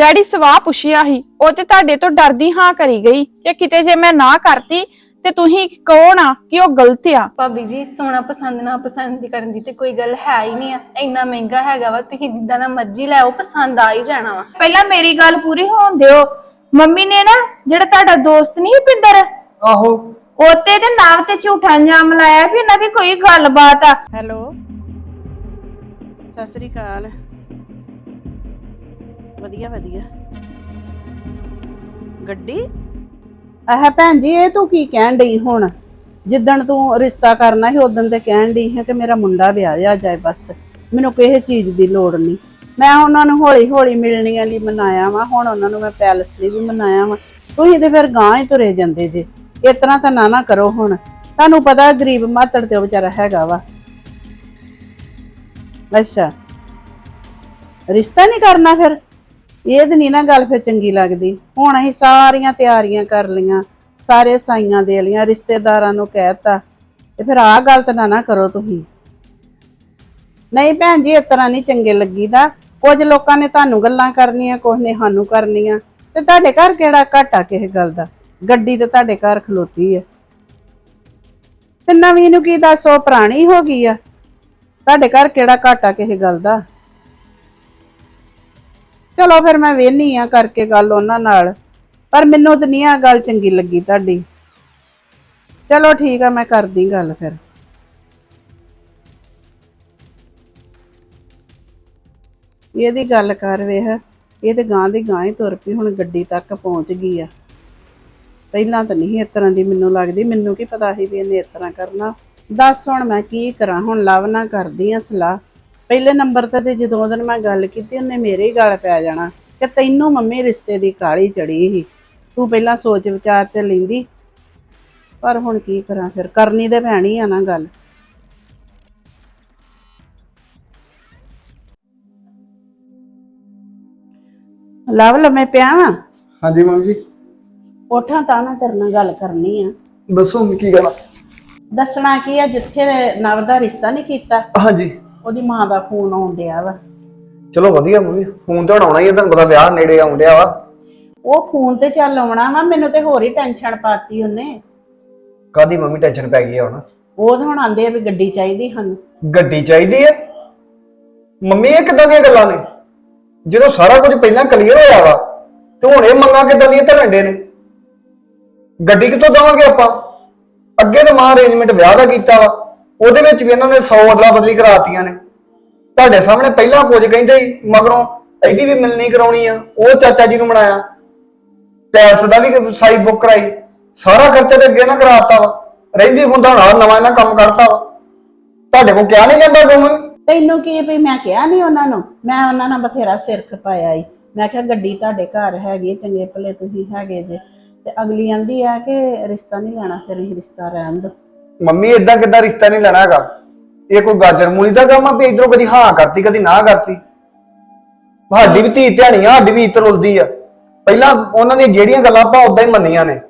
Daddy ਸਵਾਹ ਪੁੱਛਿਆ ਸੀ ਉਹ ਤੇ ਤੁਹਾਡੇ ਤੋਂ ਡਰਦੀ ਹਾਂ ਕਰੀ ਗਈ ਕਿ ਕਿਤੇ ਜੇ ਮੈਂ ਨਾ ਕਰਤੀ ਤੇ ਤੁਸੀਂ ਕਹੋ ਨਾ ਕਿ ਉਹ ਗਲਤ ਆ। ਭਾਬੀ ਜੀ ਸੋਨਾ ਪਸੰਦ ਨਾ ਪਸੰਦ ਦੀ ਕਰਨ ਦੀ ਤੇ ਕੋਈ ਗੱਲ ਹੈ ਹੀ ਨਹੀਂ ਆ। ਇੰਨਾ ਮਹਿੰਗਾ ਹੈਗਾ ਵਾ ਤੁਸੀਂ ਜਿੱਦਾਂ ਦਾ ਮਰਜ਼ੀ ਲੈ ਆਓ ਪਸੰਦ ਆ ਹੀ ਜਾਣਾ ਵਾ। ਪਹਿਲਾਂ ਮੇਰੀ ਗੱਲ ਪੂਰੀ ਹੋਣ ਦਿਓ। ਮੰਮੀ ਨੇ ਨਾ ਜਿਹੜਾ ਤੁਹਾਡਾ ਦੋਸਤ ਨਹੀਂ ਪਿੰਦਰ ਆਹੋ। ਉਹਤੇ ਤੇ ਨਾਮ ਤੇ ਝੂਠਾ ਇਲਜ਼ਾਮ ਲਾਇਆ ਵੀ ਇਹਨਾਂ ਦੀ ਕੋਈ ਗੱਲਬਾਤ ਆ। ਹੈਲੋ ਸਤਿ ਸ੍ਰੀ ਅਕਾਲ। ਵਧੀਆ ਵਧੀਆ। ਗੱਡੀ? ਆਹ ਭੈਣ ਜੀ, ਇਹ ਤੂੰ ਕੀ ਕਹਿਣ ਡਈ ਹੁਣ? ਜਿੱਦਣ ਤੂੰ ਰਿਸ਼ਤਾ ਕਰਨਾ ਸੀ, ਉਦੋਂ ਤੇ ਕਹਿਣ ਡਈ ਹੈ ਕਿ ਮੇਰਾ ਮੁੰਡਾ ਵਿਆਹਿਆ ਜਾਏ ਬਸ। ਮੈਨੂੰ ਕਿਸੇ ਚੀਜ਼ ਦੀ ਲੋੜ ਨਹੀਂ। ਮੈਂ ਉਹਨਾਂ ਨੂੰ ਹੌਲੀ ਹੌਲੀ ਮਿਲਣੀਆਂ ਲਈ ਮਨਾਇਆ ਵਾ, ਹੁਣ ਉਹਨਾਂ ਨੂੰ ਮੈਂ ਪੈਲਸ ਲਈ ਵੀ ਮਨਾਇਆ ਵਾ। ਤੁਸੀਂ ਤੇ ਫਿਰ ਗਾਂ ਹੀ ਤੁਰੇ ਜਾਂਦੇ ਜੇ। ਇਸ ਤਰ੍ਹਾਂ ਤਾਂ ਨਾ ਨਾ ਕਰੋ ਹੁਣ। ਤੁਹਾਨੂੰ ਪਤਾ ਗਰੀਬ ਮਾਤੜ ਤੇ ਉਹ ਵਿਚਾਰਾ ਹੈਗਾ ਵਾ। ਅੱਛਾ। ਰਿਸ਼ਤਾ ਨਹੀਂ ਕਰਨਾ ਫਿਰ? ਇਹ ਤੇ ਨਹੀਂ ਨਾ ਗੱਲ ਫਿਰ ਚੰਗੀ ਲੱਗਦੀ। ਹੁਣ ਅਸੀਂ ਸਾਰੀਆਂ ਤਿਆਰੀਆਂ ਕਰ ਲਈਆਂ, ਸਾਰੇ ਸਾਈਆਂ ਦੇ ਲਈਆਂ, ਰਿਸ਼ਤੇਦਾਰਾਂ ਨੂੰ ਕਹਿਤਾ, ਤੇ ਫਿਰ ਆਹ ਗੱਲ ਤਾਂ ਨਾ ਕਰੋ ਤੁਸੀਂ। ਨਹੀਂ ਭੈਣ ਜੀ, ਇਸ ਤਰ੍ਹਾਂ ਨਹੀਂ ਚੰਗੇ ਲੱਗੀਦਾ। ਕੁਝ ਲੋਕਾਂ ਨੇ ਤੁਹਾਨੂੰ ਗੱਲਾਂ ਕਰਨੀਆਂ, ਕੁਝ ਨੇ ਸਾਨੂੰ ਕਰਨੀਆਂ। ਤੇ ਤੁਹਾਡੇ ਘਰ ਕਿਹੜਾ ਘਾਟਾ ਕਿਸੇ ਗੱਲ ਦਾ? ਗੱਡੀ ਤੇ ਤੁਹਾਡੇ ਘਰ ਖਲੋਤੀ ਹੈ ਤੇ ਨਵੀਂ ਨੂੰ ਕੀ ਦੱਸੋ ਪੁਰਾਣੀ ਹੋ ਗਈ ਆ? ਤੁਹਾਡੇ ਘਰ ਕਿਹੜਾ ਘਾਟਾ ਕਿਸੇ ਗੱਲ ਦਾ? ਚਲੋ ਫਿਰ ਮੈਂ ਵੇਹਨੀ ਆ ਕਰਕੇ ਗੱਲ ਉਹਨਾਂ ਨਾਲ। ਪਰ ਮੈਨੂੰ ਤਾਂ ਨਹੀਂ ਆ ਗੱਲ ਚੰਗੀ ਲੱਗੀ ਤੁਹਾਡੀ। ਚਲੋ ਠੀਕ ਆ, ਮੈਂ ਕਰਦੀ ਗੱਲ ਫਿਰ। ਇਹਦੀ ਗੱਲ ਕਰ ਵੇਖ, ਇਹ ਤੇ ਗਾਂ ਦੀ ਗਾਂ ਹੀ ਤੁਰ ਪਈ, ਹੁਣ ਗੱਡੀ ਤੱਕ ਪਹੁੰਚ ਗਈ ਆ। ਪਹਿਲਾਂ ਤਾਂ ਨਹੀਂ ਇਸ ਤਰ੍ਹਾਂ ਦੀ ਮੈਨੂੰ ਲੱਗਦੀ, ਮੈਨੂੰ ਕੀ ਪਤਾ ਸੀ ਵੀ ਇਹਨੇ ਇਸ ਤਰ੍ਹਾਂ ਕਰਨਾ। ਦੱਸ ਹੁਣ ਮੈਂ ਕੀ ਕਰਾਂ, ਹੁਣ ਲਵ ਨਾ ਕਰਦੀ ਆ ਸਲਾਹ। ਪਹਿਲੇ ਨੰਬਰ ਤੇ ਤੇ ਜਦੋਂ ਉਹਦੇ ਨਾਲ ਮੈਂ ਗੱਲ ਕੀਤੀ ਉਹਨੇ ਮੇਰੇ ਹੀ ਗੱਲ ਪੈ ਜਾਣਾ ਕਿ ਤੈਨੂੰ ਮੰਮੀ ਰਿਸ਼ਤੇ ਦੀ ਕਾਲੀ ਚੜੀ ਸੀ। ਤੂੰ ਪਹਿਲਾਂ ਸੋਚ ਵਿਚਾਰ ਤੇ ਲੈਂਦੀ। ਪਰ ਹੁਣ ਕੀ ਕਰਾਂ ਫਿਰ? ਕਰਨੀ ਤੇ ਪੈਣੀ ਆ ਨਾ ਗੱਲ। ਲਵ ਲਮੇ ਪਿਆ ਵਾਂ? ਹਾਂਜੀ ਮੰਮੀ ਜੀ। ਉਠਾਂ ਤਾਂ ਨਾ ਤੇਰੇ ਨਾਲ ਗੱਲ ਕਰਨੀ ਆ। ਦੱਸੋ ਮੰਮੀ ਕੀ ਗੱਲ ਆ? ਦੱਸਣਾ ਕੀ ਆ? ਜਿੱਥੇ ਨਵ ਦਾ ਰਿਸ਼ਤਾ ਨਹੀਂ ਕੀਤਾ? ਹਾਂਜੀ। ਉਹਦੀ ਮਾਂ ਦਾ ਫੋਨ ਆਉਣ ਡਿਆ ਵਾ। ਚਲੋ ਵਧੀਆ ਮੰਮੀ ਫੋਨ ਤਾਂ ਹੁਣ ਆਉਣਾ ਹੀ ਆ ਤੁਹਾਨੂੰ ਪਤਾ ਵਿਆਹ ਨੇੜੇ ਆਉਣ ਡਿਆ ਵਾ। ਉਹ ਫੋਨ ਤੇ ਚੱਲ ਆਉਣਾ ਵਾ ਮੈਨੂੰ ਤੇ ਹੋਰ ਹੀ ਟੈਨਸ਼ਨ ਪਾਤੀ ਉਹਨੇ। ਕਾਦੀ ਮੰਮੀ ਟੈਨਸ਼ਨ ਪੈ ਗਈ ਆ ਹੁਣ? ਉਹ ਤਾਂ ਹੁਣ ਆਂਦੇ ਆ ਵੀ ਗੱਡੀ ਚਾਹੀਦੀ ਹਨ ਗੱਡੀ ਚਾਹੀਦੀ ਹੈ ਮੰਮੀ ਇਹ ਕਿੱਦਾਂ ਦੀਆਂ ਗੱਲਾਂ ਨੇ? ਜਦੋਂ ਸਾਰਾ ਕੁਝ ਪਹਿਲਾਂ ਕਲੀਅਰ ਹੋਇਆ ਵਾ ਤੇ ਹੁਣ ਇਹ ਮੰਗਾਂ ਕਿੱਦਾਂ ਦੀਆਂ ਧਰੰਡੇ ਨੇ? ਗੱਡੀ ਕਿੱਥੋਂ ਦਵਾਂਗੇ ਆਪਾਂ? ਅੱਗੇ ਤਾਂ ਮਾਂ ਅਰੇਂਜਮੈਂਟ ਵਿਆਹ ਦਾ ਕੀਤਾ ਵਾ। ਉਹਦੇ ਵਿੱਚ ਵੀ ਇਹਨਾਂ ਨੇ 100 ਅਦਲਾ ਬਦਲੀ ਕਰਾਤੀਆਂ ਨੇ। ਤੁਹਾਡੇ ਸਾਹਮਣੇ ਪਹਿਲਾਂ ਕੁਝ ਕਹਿੰਦੇ ਸੀ, ਮਗਰੋਂ ਇਹਦੀ ਵੀ ਮਿਲਣੀ ਕਰਾਉਣੀ ਆ, ਉਹ ਚਾਚਾ ਜੀ ਨੂੰ ਬਣਾਇਆ ਪੈਲਸ ਦਾ ਵੀ ਸਾਈ ਬੁੱਕ ਕਰਾਈ। ਸਾਰਾ ਖਰਚਾ ਤੇ ਅੱਗੇ ਨਾ ਕਰਾਤਾ ਵਾ। ਰਹਿੰਦੀ ਹੁੰਦਾ ਹੁਣ ਨਵਾਂ ਇਹਨਾਂ ਕੰਮ ਕਰਤਾ ਵਾ। ਤੁਹਾਡੇ ਕੋਲ ਕਿਹਾ ਨਹੀਂ ਜਾਂਦਾ ਗੁੰਮ ਤੈਨੂੰ ਕੀ ਵੀ ਮੈਂ ਕਿਹਾ ਨਹੀਂ ਉਹਨਾਂ ਨੂੰ? ਮੈਂ ਉਹਨਾਂ ਨਾਲ ਬਥੇਰਾ ਸਿਰ ਖਪਾਇਆ ਈ। ਮੈਂ ਕਿਹਾ ਗੱਡੀ ਤੁਹਾਡੇ ਘਰ ਹੈਗੀ ਚੰਗੇ ਭਲੇ ਤੁਸੀਂ ਹੈਗੇ ਜੇ। ਤੇ ਅਗਲੀ ਆਂਦੀ ਆ ਕਿ ਰਿਸ਼ਤਾ ਨਹੀਂ ਲੈਣਾ, ਫਿਰ ਇਹ ਰਿਸ਼ਤਾ ਰਹਿਣ ਦੋ ਮੰਮੀ ਇਦਾਂ ਕਿੱਦਾਂ ਰਿਸ਼ਤਾ ਨਹੀਂ ਲੈਣਾ ਹੈਗਾ। ਇਹ ਕੋਈ ਗਾਜਰ ਮੂਲੀ ਦਾ ਕੰਮ ਆ ਵੀ ਇਧਰੋਂ ਕਦੀ ਹਾਂ ਕਰਤੀ, ਕਦੀ ਨਾ ਕਰਤੀ। ਸਾਡੀ ਵੀ ਧੀ ਧਿਆਣੀ ਆ, ਸਾਡੀ ਵੀ ਇੱਜ਼ਤ ਰੁਲਦੀ ਆ। ਪਹਿਲਾਂ ਉਹਨਾਂ ਦੀਆਂ ਜਿਹੜੀਆਂ ਗੱਲਾਂ ਆਪਾਂ ਉਦਾਂ ਹੀ ਮੰਨੀਆਂ ਨੇ।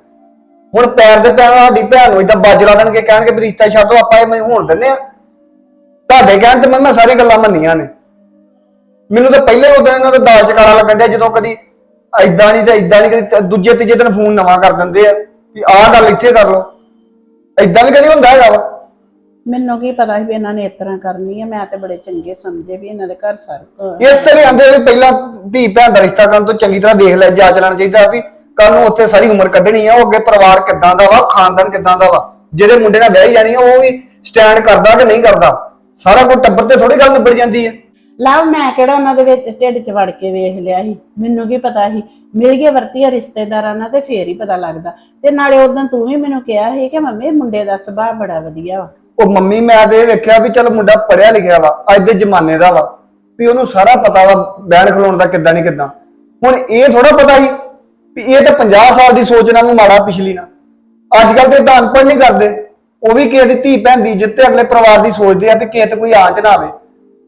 ਹੁਣ ਪੈਰ ਦੇ ਪੈਰ ਸਾਡੀ ਭੈਣ ਨੂੰ ਇਦਾਂ ਬਾਜ ਦੇਣਗੇ, ਕਹਿਣਗੇ ਵੀ ਰਿਸ਼ਤਾ ਛੱਡੋ ਆਪਾਂ ਇਹ ਮੈਂ ਹੋਣ ਦਿੰਨੇ ਆ। ਤੁਹਾਡੇ ਕਹਿਣ ਤੇ ਮੈਂ ਮੈਂ ਸਾਰੀ ਗੱਲਾਂ ਮੰਨੀਆਂ ਨੇ। ਮੈਨੂੰ ਤਾਂ ਪਹਿਲੇ ਉਦੋਂ ਇਹਨਾਂ ਦਾ ਦਾਲ ਚ ਕਾਲਾ ਲੱਗਣ ਡਿਆ, ਜਦੋਂ ਕਦੀ ਐਦਾਂ ਨਹੀਂ ਤੇ ਐਦਾਂ ਨਹੀਂ, ਕਦੀ ਦੂਜੇ ਤੀਜੇ ਦਿਨ ਫੋਨ ਨਵਾਂ ਕਰ ਦਿੰਦੇ ਆ ਵੀ ਆਹ ਗੱਲ ਇੱਥੇ ਕਰ ਲਓ। ਐਦਾਂ ਵੀ ਕਦੀ ਹੁੰਦਾ ਹੈਗਾ ਵਾ? ਮੈਨੂੰ ਕੀ ਪਤਾ ਸੀ ਵੀ ਇਹਨਾਂ ਨੇ ਇਸ ਤਰ੍ਹਾਂ ਕਰਨੀ ਹੈ ਮੈਂ ਤੇ ਬੜੇ ਚੰਗੇ ਸਮਝੇ ਵੀ ਇਹਨਾਂ ਦੇ ਘਰ ਸਰ ਇਸ ਲਈ ਆਂਦੇ ਵੀ ਪਹਿਲਾਂ ਧੀ ਭੈਣ ਦਾ ਰਿਸ਼ਤਾ ਕਰਨ ਤੋਂ ਚੰਗੀ ਤਰ੍ਹਾਂ ਦੇਖ ਲੈ ਜਾਂਚ ਲੈਣਾ ਚਾਹੀਦਾ ਵੀ ਕੱਲ ਨੂੰ ਉੱਥੇ ਸਾਰੀ ਉਮਰ ਕੱਢਣੀ ਆ ਉਹ ਅੱਗੇ ਪਰਿਵਾਰ ਕਿੱਦਾਂ ਦਾ ਵਾ ਖਾਨਦਾਨ ਕਿੱਦਾਂ ਦਾ ਵਾ ਜਿਹੜੇ ਮੁੰਡੇ ਨਾਲ ਵਿਆਹੀ ਜਾਣੀ ਆ ਉਹ ਵੀ ਸਟੈਂਡ ਕਰਦਾ ਕਿ ਨਹੀਂ ਕਰਦਾ? ਸਾਰਾ ਕੁਝ ਟੱਬਰ ਤੇ ਥੋੜੀ ਗੱਲ ਨਿਬੜ ਜਾਂਦੀ ਹੈ ਲਵ ਮੈਂ ਕਿਹੜਾ ਉਹਨਾਂ ਦੇ ਵਿੱਚ ਢਿੱਡ 'ਚ ਵੜ ਕੇ ਵੇਖ ਲਿਆ ਸੀ। ਮੈਨੂੰ ਕੀ ਪਤਾ ਸੀ? ਮਿਲ ਗਏ ਵਰਤੀਆ ਰਿਸ਼ਤੇਦਾਰਾਂ ਨਾਲ ਤੇ ਫੇਰ ਹੀ ਪਤਾ ਲੱਗਦਾ। ਤੇ ਨਾਲੇ ਉਦੋਂ ਤੂੰ ਵੀ ਮੈਨੂੰ ਕਿਹਾ ਸੀ ਕਿ ਮੰਮੀ ਮੁੰਡੇ ਦਾ ਸੁਭਾਅ ਬੜਾ ਵਧੀਆ ਵਾ। ਉਹ ਮੰਮੀ, ਮੈਂ ਤੇ ਇਹ ਵੇਖਿਆ ਵੀ ਚਲ ਮੁੰਡਾ ਪੜਿਆ ਲਿਖਿਆ ਵਾ, ਅੱਜ ਦੇ ਜ਼ਮਾਨੇ ਦਾ ਵਾ, ਵੀ ਉਹਨੂੰ ਸਾਰਾ ਪਤਾ ਵਾ ਬਹਿਣ ਖਲੋਣ ਦਾ ਕਿੱਦਾਂ ਨਹੀਂ ਕਿੱਦਾਂ। ਹੁਣ ਇਹ ਥੋੜਾ ਪਤਾ ਸੀ ਵੀ ਇਹ ਤਾਂ 50 ਸਾਲ ਦੀ ਸੋਚ ਨਾਲ ਮਾੜਾ ਪਿਛਲੀ ਨਾ। ਅੱਜ ਕੱਲ ਤੇ ਤਾਂ ਅਨਪੜ੍ਹ ਨਹੀਂ ਕਰਦੇ। ਉਹ ਵੀ ਕਿਸੇ ਦੀ ਧੀ ਭੈਣ ਦੀ ਇੱਜ਼ਤ ਤੇ ਅਗਲੇ ਪਰਿਵਾਰ ਦੀ ਸੋਚਦੇ ਆ ਵੀ ਕਿਸੇ ਤੇ ਕੋਈ ਆਂਚ ਨਾ ਆਵੇ।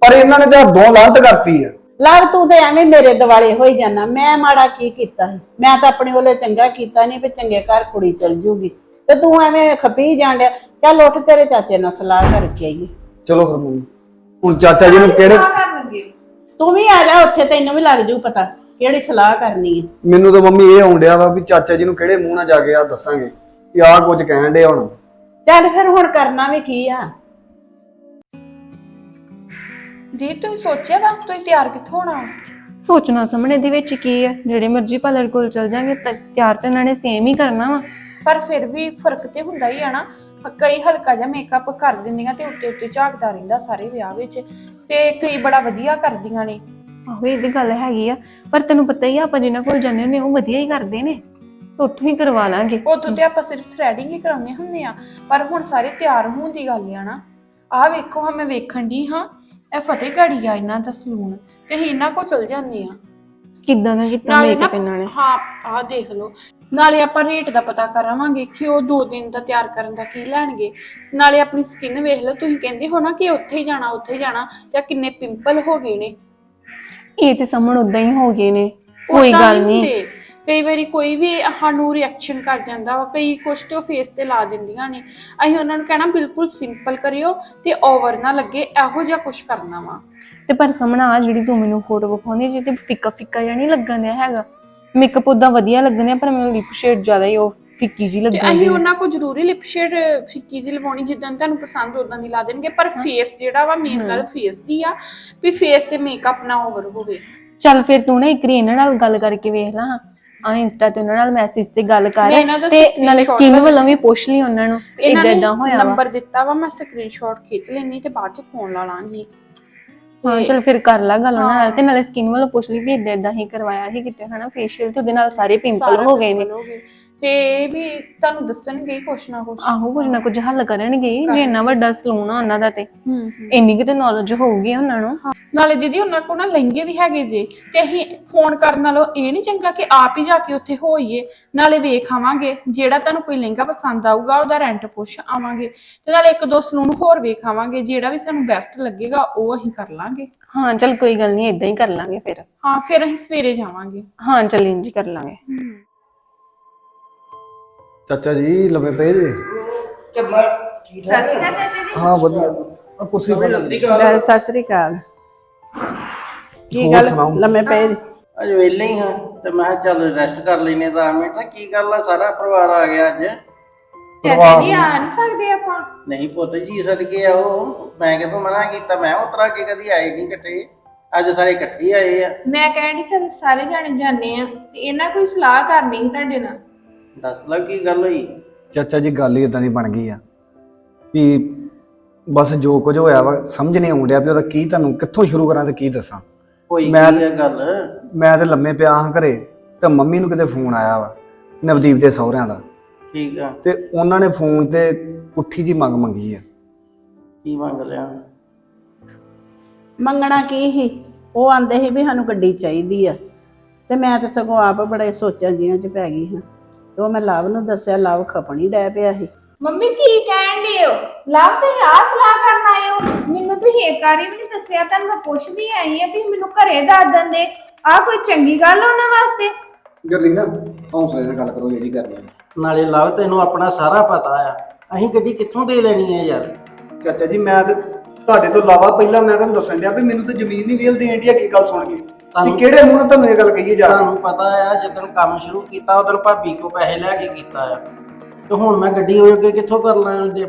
ਪਰ ਇਹਨਾਂ ਨੇ ਤਾਂ ਦੋ ਲਾਂਤ ਕਰਤੀ ਆ। ਲਵ ਤੂੰ ਤੇ ਐਵੇਂ ਮੇਰੇ ਦਿਵਾਲੇ ਹੋਈ ਜਾਣਾ ਮੈਂ ਮਾੜਾ ਕੀ ਕੀਤਾ ਸੀ? ਮੈਂ ਤਾਂ ਆਪਣੇ ਵੱਲੋਂ ਚੰਗਾ ਕੀਤਾ ਨਹੀਂ ਵੀ ਚੰਗੇ ਘਰ ਕੁੜੀ ਚਲ ਜੂਗੀ। ਤੇ ਤੂੰ ਐਵੇਂ ਖਪੀ ਜਾਣ ਡਿਆ। ਚੱਲ ਉੱਠ ਤੇਰੇ ਚਾਚੇ ਨਾਲ ਸਲਾਹ ਕਰਕੇ ਆਈਏ। ਚਲੋ ਫਿਰ ਮੰਮੀ। ਹੁਣ ਚਾਚਾ ਜੀ ਨੂੰ ਕਿਹੜੇ ਤੂੰ ਵੀ ਆ ਜਾ ਉੱਥੇ ਤੈਨੂੰ ਵੀ ਲੱਗ ਜੂ ਪਤਾ ਕਿਹੜੀ ਸਲਾਹ ਕਰਨੀ ਹੈ ਮੈਨੂੰ ਤਾਂ ਮੰਮੀ ਇਹ ਆਉਂਦਿਆ ਵਾ ਵੀ ਚਾਚਾ ਜੀ ਨੂੰ ਕਿਹੜੇ ਮੂੰਹ ਨਾਲ ਜਾ ਕੇ ਆ ਦੱਸਾਂਗੇ ਕਿ ਆਹ ਕੁਝ ਕਹਿਣ ਦੇ ਹੁਣ। ਚੱਲ ਫਿਰ ਹੁਣ ਕਰਨਾ ਵੀ ਕੀ ਆ? ਦੀ ਤੁਸੀਂ ਸੋਚਿਆ ਵਾ ਤੁਸੀਂ ਤਿਆਰ ਕਿੱਥੋਂ ਹੋਣਾ? ਸੋਚਣਾ ਸਾਹਮਣੇ ਦੇ ਵਿੱਚ ਕੀ ਹੈ ਜਿਹੜੇ ਮਰਜ਼ੀ ਪਾਰਲਰ ਕੋਲ ਚਲ ਜਾਾਂਗੇ ਤਿਆਰ ਤਾਂ ਇਹਨਾਂ ਨੇ ਸੇਮ ਹੀ ਕਰਨਾ ਵਾ। ਪਰ ਫਿਰ ਵੀ ਫ਼ਰਕ ਤੇ ਹੁੰਦਾ ਹੀ ਆ ਨਾ। ਕਈ ਹਲਕਾ ਜਿਹਾ ਮੇਕਅਪ ਕਰ ਦਿੰਦੀਆਂ ਤੇ ਉੱਤੇ ਉੱਤੇ ਝਾਕਦਾ ਰਹਿੰਦਾ ਸਾਰੇ ਵਿਆਹ ਵਿੱਚ। ਤੇ ਕਈ ਬੜਾ ਵਧੀਆ ਕਰਦੀਆਂ ਨੇ। ਆਹੋ ਇਹ ਤੇ ਗੱਲ ਹੈਗੀ ਆ। ਪਰ ਤੈਨੂੰ ਪਤਾ ਹੀ ਆ ਆਪਾਂ ਜਿਨ੍ਹਾਂ ਕੋਲ ਜਾਂਦੇ ਹੁੰਦੇ ਉਹ ਵਧੀਆ ਹੀ ਕਰਦੇ ਨੇ। ਉੱਥੋਂ ਹੀ ਕਰਵਾ ਲਾਂਗੇ। ਉਦੋਂ ਤੇ ਆਪਾਂ ਸਿਰਫ ਥ੍ਰੈਡਿੰਗ ਹੀ ਕਰਾਉਂਦੇ ਹੁੰਦੇ ਆ। ਪਰ ਹੁਣ ਸਾਰੇ ਤਿਆਰ ਹੋਣ ਦੀ ਗੱਲ ਆ ਨਾ। ਆਹ ਵੇਖੋ ਹਾਂ ਮੈਂ ਵੇਖਣ ਦੀ ਹਾਂ। ਇਹ ਫਤਿਹਗੜ੍ਹ ਆ ਇਹਨਾਂ ਦਾ ਸਲੂਨ। ਤੇ ਅਸੀਂ ਇਹਨਾਂ ਕੋਲ ਚਲ ਜਾਂਦੇ ਆ ਕਿੱਦਾਂ ਦਾ ਕੀਤਾ ਨਾਲੇ ਮੇਕਅਪ ਨਾ- ਇਹਨਾਂ ਨੇ? ਹਾਂ ਆਹ ਦੇਖ ਲਓ। ਨਾਲੇ ਆਪਾਂ ਰੇਟ ਦਾ ਪਤਾ ਕਰਾਵਾਂਗੇ ਕਿ ਉਹ 2 ਦਿਨ ਦਾ ਤਿਆਰ ਕਰਨ ਦਾ ਕੀ ਲੈਣਗੇ। ਨਾਲੇ ਆਪਣੀ ਸਕਿਨ ਵੇਖ ਲਓ ਤੁਸੀਂ ਕਹਿੰਦੇ ਹੋ ਨਾ ਕਿ ਉੱਥੇ ਹੀ ਜਾਣਾ ਉੱਥੇ ਹੀ ਜਾਣਾ ਆਹ ਕਿੰਨੇ ਪਿੰਪਲ ਹੋ ਗਏ ਨੇ। ਇਹ ਤੇ ਸਾਹਮਣ ਉਦਾਂ ਹੀ ਹੋ ਗਏ ਨੇ। ਕੋਈ ਓਦਾਂ ਗੱਲ ਨਹੀਂ। ਹੁੰਦੇ। ਕਈ ਵਾਰੀ ਕੋਈ ਵੀ ਸਾਨੂੰ ਰਿਐਕਸ਼ਨ ਕਰ ਜਾਂਦਾ ਵਾ ਕਈ ਕੁਛ ਤੇ ਫੇਸ ਤੇ ਲਾ ਦਿੰਦੀਆਂ ਨੇ। ਅਸੀਂ ਉਹਨਾਂ ਨੂੰ ਕਹਿਣਾ ਬਿਲਕੁਲ ਸਿੰਪਲ ਕਰਿਓ ਤੇ ਓਵਰ ਨਾ ਲੱਗੇ ਇਹੋ ਜਿਹਾ ਕੁਛ ਕਰਨਾ ਵਾ। ਤੇ ਪਰ ਸਾਹਮਣਾ ਆ ਜਿਹੜੀ ਤੂੰ ਮੈਨੂੰ ਫੋਟੋ ਵਿਖਾਉਂਦੀ ਜੀ ਤੇ ਫਿੱਕਾ ਫਿੱਕਾ ਜਿਹਾ ਨਹੀਂ ਲੱਗਣ ਦਿਆ ਹੈਗਾ। ਮੇਕਅਪ ਉਦਾਂ ਵਧੀਆ ਲੱਗਣ ਦਿਆ ਪਰ ਮੈਨੂੰ ਲਿਪ ਸ਼ੇਡ ਜ਼ਿਆਦਾ ਹੀ ਉਹ ਫਿੱਕੀ ਜੀ ਤੇ ਲੱਗਣ ਅਸੀਂ ਉਹਨਾਂ ਕੋ ਜ਼ਰੂਰੀ ਲਿਪ ਸ਼ੇਡ ਫਿੱਕੀ ਜਿਹੀ ਲਵਾਉਣੀ ਜਿੱਦਾਂ ਤੁਹਾਨੂੰ ਪਸੰਦ ਉਦਾਂ ਦੀ ਲਾ ਦੇਣਗੇ। ਪਰ ਫੇਸ ਜਿਹੜਾ ਵਾ ਮੇਨ ਗੱਲ ਫੇਸ ਦੀ ਆ ਵੀ ਫੇਸ ਤੇ ਮੇਕਅਪ ਨਾ ਓਵਰ ਹੋਵੇ। ਚੱਲ ਫਿਰ ਤੂੰ ਨਾ ਇੱਕ ਰੀ ਇਹਨਾਂ ਨਾਲ ਗੱਲ ਕਰਕੇ ਵੇਖ ਲਾ ਆ ਇੰਸਟਾ ਤੇ ਉਹਨਾਂ ਨਾਲ ਮੈਸੇਜ ਤੇ ਗੱਲ ਕਰ ਮੈਂ ਇਹਨਾਂ ਦਾ ਤੇ ਨਾਲੇ screenshot ਸਕਿਨ ਵੱਲੋਂ ਵੀ ਪੁੱਛ ਲਈ ਉਹਨਾਂ ਨੂੰ ਇਦਾਂ ਇਦਾਂ ਹੋਇਆ ਵਾ। ਨੰਬਰ ਦਿੱਤਾ ਵਾ ਮੈਂ ਸਕਰੀਨਸ਼ਾਟ ਖਿੱਚ ਲੈਣੀ ਤੇ ਬਾਅਦ ਚ ਫੋਨ ਲਾ ਲਾਂਗੀ। ਹਾਂ ਚਲ ਫਿਰ ਕਰ ਲਾ ਗੱਲ ਉਹਨਾਂ ਨਾਲ ਤੇ ਨਾਲੇ ਸਕਿਨ ਵੱਲੋਂ ਪੁੱਛ ਲਈ ਵੀ ਇਦਾਂ ਇਦਾਂ ਹੀ ਕਰਵਾਇਆ ਸੀ ਕਿਤੇ ਹਨਾ ਫੇਸ਼ੀਅਲ ਤੇ ਉਹਦੇ ਨਾਲ ਸਾਰੇ ਪਿੰਪਲ ਹੋ ਗਏ ਨੇ। ਤੇ ਇਹ ਵੀ ਤੁਹਾਨੂੰ ਦੱਸਣਗੇ ਕੁਛ ਨਾ ਕੁਛ। ਆਹੋ ਕੁਝ ਨਾ ਕੁਝ ਹੱਲ ਕਰਨਗੇ ਹੀ, ਜੇ ਇੰਨਾ ਵੱਡਾ ਸਲੂਨ ਆ ਉਹਨਾਂ ਦਾ ਤੇ। ਹੂੰ ਇੰਨੀ ਕਿਤੇ ਨੌਲੇਜ ਹੋਊਗੀ ਉਹਨਾਂ ਨੂੰ। ਨਾਲੇ ਦੀਦੀ ਉਹਨਾਂ ਕੋਲ ਨਾ ਲਹਿੰਗੇ ਵੀ ਹੈਗੇ ਜੇ ਤੇ ਅਸੀਂ ਫੋਨ ਕਰਨ ਨਾਲੋਂ ਇਹ ਨਹੀਂ ਚੰਗਾ ਕਿ ਆਪ ਹੀ ਜਾ ਕੇ ਉੱਥੇ ਹੋਈਏ ਨਾਲੇ ਵੇਖ ਆਵਾਂਗੇ ਜਿਹੜਾ ਤੁਹਾਨੂੰ ਕੋਈ ਲਹਿੰਗਾ ਪਸੰਦ ਆਊਗਾ ਉਹਦਾ ਰੈਂਟ ਪੁੱਛ ਆਵਾਂਗੇ ਤੇ ਨਾਲੇ ਇੱਕ ਦੋ ਸਲੂਨ ਹੋਰ ਵੇਖ ਆਵਾਂਗੇ ਜਿਹੜਾ ਵੀ ਸਾਨੂੰ ਬੈਸਟ ਲੱਗੇਗਾ ਉਹ ਅਸੀਂ ਕਰ ਲਾਂਗੇ। ਹਾਂ ਚਲ ਕੋਈ ਗੱਲ ਨਹੀਂ ਇਦਾਂ ਹੀ ਕਰ ਲਾਂਗੇ ਫਿਰ। ਹਾਂ ਫਿਰ ਅਸੀਂ ਸਵੇਰੇ ਜਾਵਾਂਗੇ। ਹਾਂ ਚਲ ਇੰਜ ਹੀ ਕਰ ਲਾਂਗੇ। ਚਾਚਾ ਜੀ ਲੰਮੇ ਪਏ ਜੇ? ਹਾਂ ਵਧੀਆ। ਆ ਕੁਰਸੀ ਬਣਾ ਸਤਿ ਸ੍ਰੀ ਅਕਾਲ। ਕੀ ਹੋਰ ਗੱਲ ਸੁਣਾਓ। ਲੰਮੇ ਪਏ ਜੀ? ਅੱਜ ਵਿਹਲੇ ਹੀ ਹਾਂ ਤੇ ਮੈਂ ਕਿਹਾ ਚੱਲ ਰੈਸਟ ਕਰ ਲੈਨੇ 10 ਮਿੰਟ। ਕੀ ਗੱਲ ਆ? ਸਾਰਾ ਪਰਿਵਾਰ ਆ ਗਿਆ ਅੱਜ। ਪਰਿਵਾਰ ਆ ਨਹੀਂ ਸਕਦੇ ਆਪਾਂ? ਨਹੀਂ ਪੁੱਤ ਜੀ ਸਦਕੇ ਆਓ ਮੈਂ ਕਿਦੋਂ ਮਨਾ ਕੀਤਾ? ਮੈਂ ਉਤਰਾ ਕੇ ਕਦੀ ਆਏ ਨਹੀਂ ਇਕੱਠੇ। ਅੱਜ ਸਾਰੇ ਇਕੱਠੇ ਹੀ ਆਏ ਆ। ਮੈਂ ਕਹਿੰਦੀ ਚੱਲ ਸਾਰੇ ਜਾਣੇ ਜਾਣੇ ਆ ਤੇ ਇਹਨਾਂ ਕੋਈ ਸਲਾਹ ਕਰਨੀ ਸੀ ਤੁਹਾਡੇ ਨਾਲ? ਦੱਸ ਲੱਗ ਕੀ ਗੱਲ ਹੋਈ? ਚਾਚਾ ਜੀ ਗੱਲ ਹੀ ਇਦਾਂ ਦੀ ਬਣ ਗਈ ਆ ਵੀ ਬਸ ਜੋ ਕੁਝ ਹੋਇਆ ਵਾ ਸਮਝ ਨਹੀਂ ਆਉਂਦਿਆ ਵੀ ਉਹਦਾ ਕੀ ਤੁਹਾਨੂੰ ਕਿੱਥੋਂ ਸ਼ੁਰੂ ਕਰਾਂ ਤੇ ਕੀ ਦੱਸਾਂ? ਹੋਈ ਮੈਂ- ਕੀ ਗੱਲ? ਮੈਂ ਤੇ ਲੰਮੇ ਪਿਆ ਹਾਂ ਘਰੇ ਤੇ ਮੰਮੀ ਨੂੰ ਕਿਤੇ ਫੋਨ ਆਇਆ ਵਾ ਨਵਦੀਪ ਦੇ ਸਹੁਰਿਆਂ ਦਾ। ਠੀਕ ਆ। ਤੇ ਉਹਨਾਂ ਨੇ ਫੋਨ ਤੇ ਪੁੱਠੀ ਜੀ ਮੰਗ ਮੰਗੀ ਆ। ਕੀ ਮੰਗ ਲਿਆ? ਮੰਗਣਾ ਕੀ ਸੀ? ਉਹ ਆਂਦੇ ਸੀ ਵੀ ਸਾਨੂੰ ਗੱਡੀ ਚਾਹੀਦੀ ਆ। ਤੇ ਮੈਂ ਤੇ ਸਗੋਂ ਆਪ ਬੜੇ ਸੋਚਾਂ ਜੀਆਂ ਚ ਪੈ ਗਈ ਹਾਂ। ਤੇ ਉਹ ਮੈਂ ਲਵ ਨੂੰ ਦੱਸਿਆ ਲਵ ਖਪਣੀ ਡੈ ਪਿਆ ਸੀ। ਮੰਮੀ ਕੀ ਕਹਿਣ ਦੇ ਹੋ? ਲਵ ਤੁਸੀਂ ਆ ਸਲਾਹ ਕਰਨ ਆਏ ਹੋ? ਮੈਨੂੰ ਤੁਸੀਂ ਇੱਕ ਵਾਰੀ ਵੀ ਨਹੀਂ ਦੱਸਿਆ ਤਾਂ ਮੈਂ ਪੁੱਛਦੀ ਆਈ ਆ ਤੁਸੀਂ ਮੈਨੂੰ ਘਰੇ ਦੱਸ ਦਿੰਦੇ। ਆ ਕੋਈ ਚੰਗੀ ਗੱਲ ਉਹਨਾਂ ਵਾਸਤੇ? ਗਰਲੀ ਨਾ ਹੌਸਲੇ ਨਾਲ ਗੱਲ ਕਰੋ ਜਿਹੜੀ ਕਰਨੀ ਨਾਲੇ ਲਵ ਤੈਨੂੰ ਆਪਣਾ ਸਾਰਾ ਪਤਾ ਆ। ਅਸੀਂ ਗੱਡੀ ਕਿੱਥੋਂ ਦੇ ਲੈਣੀ ਆ ਯਾਰ? ਚਾਚਾ ਜੀ ਮੈਂ ਤੇ ਤੁਹਾਡੇ ਤੋਂ ਇਲਾਵਾ ਪਹਿਲਾਂ ਮੈਂ ਤੁਹਾਨੂੰ ਦੱਸਣ ਡਿਆ ਵੀ ਮੈਨੂੰ ਤਾਂ ਜ਼ਮੀਨ ਨਹੀਂ ਵੇਲ ਦੇਣ ਕੀ ਗੱਲ ਸੁਣ ਕੇ। ਵੀ ਤੁਹਾਨੂੰ- ਕਿਹੜੇ ਮੂੰਹ ਨਾਲ ਤੁਹਾਨੂੰ ਇਹ ਗੱਲ ਕਹੀਏ ਜਾ ਤੁਹਾਨੂੰ ਪਤਾ ਆ ਜਦੋਂ ਕੰਮ ਸ਼ੁਰੂ ਕੀਤਾ ਉਦੋਂ ਭਾਬੀ ਕੋ ਪੈਸੇ ਲੈ ਕੇ ਕੀਤਾ ਆ। ਤੇ ਹੁਣ ਮੈਂ ਗੱਡੀ ਹੋ ਕੇ ਕਿੱਥੋਂ ਕਰਨਾ ਦੇ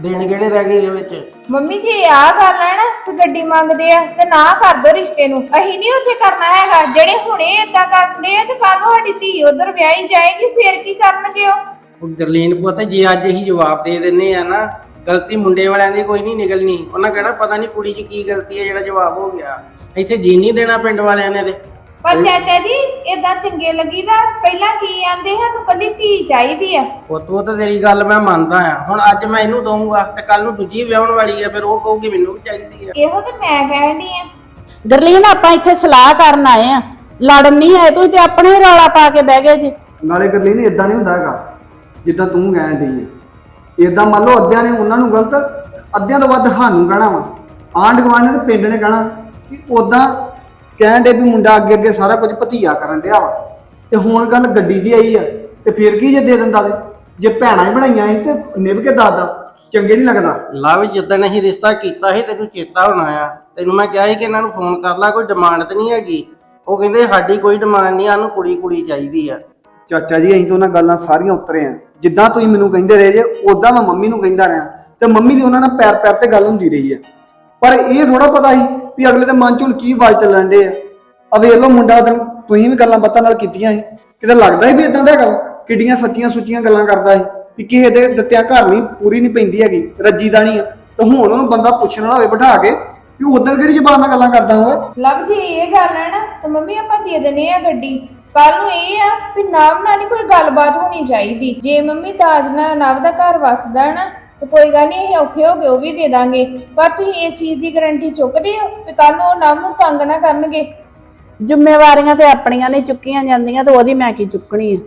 ਦੇਣ ਕਿਹੜੇ ਰਹਿ ਗਏ ਇਹ ਵਿੱਚ? ਮੰਮੀ ਜੀ ਆ ਗੱਲ ਹੈ ਨਾ ਗੱਡੀ ਮੰਗਦੇ ਆ ਤੇ ਨਾ ਕਰ ਦੋ ਰਿਸ਼ਤੇ ਨੂੰ। ਅਸੀਂ ਨਹੀਂ ਉੱਥੇ ਕਰਨਾ ਹੈਗਾ। ਜਿਹੜੇ ਹੁਣੇ ਏਦਾਂ ਕਰਦੇ ਆ ਤੇ ਕੱਲ ਨੂੰ ਸਾਡੀ ਧੀ ਉਧਰ ਵਿਆਹੀ ਜਾਏਗੀ ਫੇਰ ਕੀ ਕਰਨਗੇ ਉਹ? ਉਹ ਗਰਲੀਨ ਪੁੱਤ ਜੇ ਅੱਜ ਅਸੀਂ ਜਵਾਬ ਦੇ ਦਿੰਨੇ ਆ ਨਾ ਗਲਤੀ ਮੁੰਡੇ ਵਾਲਿਆਂ ਦੀ ਕੋਈ ਨਹੀਂ ਨਿਕਲਣੀ। ਉਹਨਾਂ ਕਹਿਣਾ ਪਤਾ ਨਹੀਂ ਕੁੜੀ 'ਚ ਕੀ ਗਲਤੀ ਹੈ ਜਿਹੜਾ ਜਵਾਬ ਹੋ ਗਿਆ। ਇੱਥੇ ਜੀ ਨਹੀਂ ਦੇਣਾ ਪਿੰਡ ਵਾਲਿਆਂ ਨੇ ਤੇ। ਪਰ ਚਾਚਾ ਜੀ ਏਦਾਂ ਚੰਗੇ ਲੱਗੀਦਾ। ਪਹਿਲਾਂ ਕੀ ਆਂਦੇ ਸਾਨੂੰ ਕੱਲੀ ਧੀ ਚਾਹੀਦੀ ਆ। ਪੁੱਤ ਉਹ ਤਾਂ ਤੇਰੀ ਗੱਲ ਮੈਂ ਮੰਨਦਾ ਆ। ਹੁਣ ਅੱਜ ਮੈਂ ਇਹਨੂੰ ਦਊਂਗਾ ਤੇ ਕੱਲ ਨੂੰ ਦੂਜੀ ਵਿਆਹਣ ਵਾਲੀ ਆ ਫਿਰ ਉਹ ਕਹੂਗੀ ਮੈਨੂੰ ਵੀ ਚਾਹੀਦੀ ਆ। ਇਹੋ ਤੇ ਮੈਂ ਕਹਿਣ ਆ। ਗਰਲੀਨ ਆਪਾਂ ਇੱਥੇ ਸਲਾਹ ਕਰਨ ਆਏ ਆ। ਲੜਨ ਨਹੀਂ ਆਏ ਤੁਸੀਂ ਤੇ ਆਪਣੇ ਹੀ ਰੌਲਾ ਪਾ ਕੇ ਬਹਿ ਗਏ ਜੀ। ਨਾਲੇ ਗਰਲੀ ਨੇ ਇਦਾਂ ਨਹੀਂ ਹੁੰਦਾ ਹੈਗਾ ਜਿੱਦਾਂ ਤੂੰ ਕਹਿਣ ਡਈ ਹੈ ਇਦਾਂ ਮੰਨ ਲਓ ਅੱਧਿਆਂ ਨੇ ਉਹਨਾਂ ਨੂੰ ਗਲਤ ਅੱਧਿਆਂ ਤੋਂ ਵੱਧ ਸਾਨੂੰ ਕਹਿਣਾ ਵਾ। ਆਂਢ ਗੁਆਂਢ ਨੇ ਤੇ ਪਿੰਡ ਨੇ ਕਹਿਣਾ ਕਿ ਉਦਾਂ ਕਹਿਣ ਦੇ ਵੀ ਮੁੰਡਾ ਅੱਗੇ ਅੱਗੇ ਸਾਰਾ ਕੁਝ ਭਤੀਆ ਕਰਨ ਡਿਆ ਵਾ। ਤੇ ਹੁਣ ਗੱਲ ਗੱਡੀ ਦੀ ਆਈ ਆ ਤੇ ਫਿਰ ਕੀ ਜੇ ਦੇ ਦਿੰਦਾ ਤੇ? ਜੇ ਭੈਣਾਂ ਹੀ ਬਣਾਈਆਂ ਸੀ ਤੇ ਨਿਭ ਕੇ ਦੱਸਦਾ ਚੰਗੇ ਨਹੀਂ ਲੱਗਦਾ। ਲਵ ਜਿੱਦਣ ਅਸੀਂ ਰਿਸ਼ਤਾ ਕੀਤਾ ਸੀ ਤੈਨੂੰ ਚੇਤਾ ਹੋਣਾ ਆ। ਤੈਨੂੰ ਮੈਂ ਕਿਹਾ ਸੀ ਕਿ ਇਹਨਾਂ ਨੂੰ ਫੋਨ ਕਰ ਲਾ ਕੋਈ ਡਿਮਾਂਡ ਤੇ ਨਹੀਂ ਹੈਗੀ। ਉਹ ਕਹਿੰਦੇ ਸਾਡੀ ਕੋਈ ਡਿਮਾਂਡ ਨਹੀਂ ਸਾਨੂੰ ਕੁੜੀ ਕੁੜੀ ਚਾਹੀਦੀ ਆ। ਚਾਚਾ ਜੀ ਅਸੀਂ ਤਾਂ ਉਹਨਾਂ ਗੱਲਾਂ ਸਾਰੀਆਂ ਉਤਰੇ ਆ। ਜਿੱਦਾਂ ਤੁਸੀਂ ਮੈਨੂੰ ਕਹਿੰਦੇ ਰਹੇ ਜੇ ਉਦਾਂ ਮੈਂ ਮੰਮੀ ਨੂੰ ਕਹਿੰਦਾ ਰਿਹਾ। ਤੇ ਮੰਮੀ ਦੀ ਉਹਨਾਂ ਨਾਲ ਪੈਰ ਪੈਰ ਤੇ ਗੱਲ ਹੁੰਦੀ ਰਹੀ ਆ। ਪਰ ਇਹ ਥੋੜਾ ਪਤਾ ਸੀ ਵੀ ਅਗਲੇ ਦੇ ਮਨ 'ਚ ਹੁਣ ਕੀ ਆਵਾਜ਼ ਚੱਲਣ ਡੇ ਆ? ਆ ਵੇਖ ਲਓ ਮੁੰਡਾ ਦਿਨ ਤੁਸੀਂ ਵੀ ਗੱਲਾਂ ਬਾਤਾਂ ਨਾਲ ਕੀਤੀਆਂ ਸੀ। ਕਿਤੇ ਲੱਗਦਾ ਹੀ ਵੀ ਇਦਾਂ ਦਾ ਗੱਲ ਕਿੱਡੀਆਂ ਸੱਚੀਆਂ ਸੁੱਚੀਆਂ ਗੱਲਾਂ ਕਰਦਾ ਸੀ ਵੀ ਕਿਸੇ ਦੇ ਦਿੱਤਿਆਂ ਘਰ ਨਹੀਂ, ਪੂਰੀ ਨਹੀਂ ਪੈਂਦੀ ਹੈਗੀ, ਰੱਜੀ ਦਾ ਨਹੀਂ ਆ। ਤੇ ਹੁਣ ਉਹਨੂੰ ਬੰਦਾ ਪੁੱਛਣ ਵਾਲਾ ਹੋਵੇ, ਬਿਠਾ ਕੇ ਵੀ ਉਦੋਂ ਕਿਹੜੀ ਜ਼ਬਾਨ ਨਾਲ ਗੱਲਾਂ ਕਰਦਾ ਹੋਵੇ? ਲਵ ਜੀ, ਇਹ ਗੱਲ ਹੈ ਨਾ, ਤਾਂ ਮੰਮੀ ਆਪਾਂ ਦੇ ਦੇਣੇ ਆ ਗੱਡੀ। ਕੱਲ ਨੂੰ ਇਹ ਆ ਵੀ ਨਵ ਨਾਲ ਨਹੀਂ ਕੋਈ ਗੱਲਬਾਤ ਹੋਣੀ ਚਾਹੀਦੀ। ਜੇ ਮੰਮੀ ਦਾਜ ਨਾਲ ਨਵ ਦਾ ਘਰ ਵਸਦਾ ਨਾ ਤੇ ਕੋਈ ਗੱਲ ਨਹੀਂ ਇਹ ਔਖੇ ਹੋ ਗਏ ਉਹ ਵੀ ਦੇ ਦਾਂਗੇ। ਪਰ ਤੁਸੀਂ ਇਸ ਚੀਜ਼ ਦੀ ਗਾਰੰਟੀ ਚੁੱਕਦੇ ਹੋ ਵੀ ਕੱਲ ਨੂੰ ਉਹ ਨਵ ਨੂੰ ਤੰਗ ਨਾ ਕਰਨਗੇ? ਜ਼ਿੰਮੇਵਾਰੀਆਂ ਤੇ ਆਪਣੀਆਂ ਨਹੀਂ ਚੁੱਕੀਆਂ ਜਾਂਦੀਆਂ ਤੇ ਉਹਦੀ ਮੈਂ ਕੀ ਚੁੱਕਣੀ ਆ?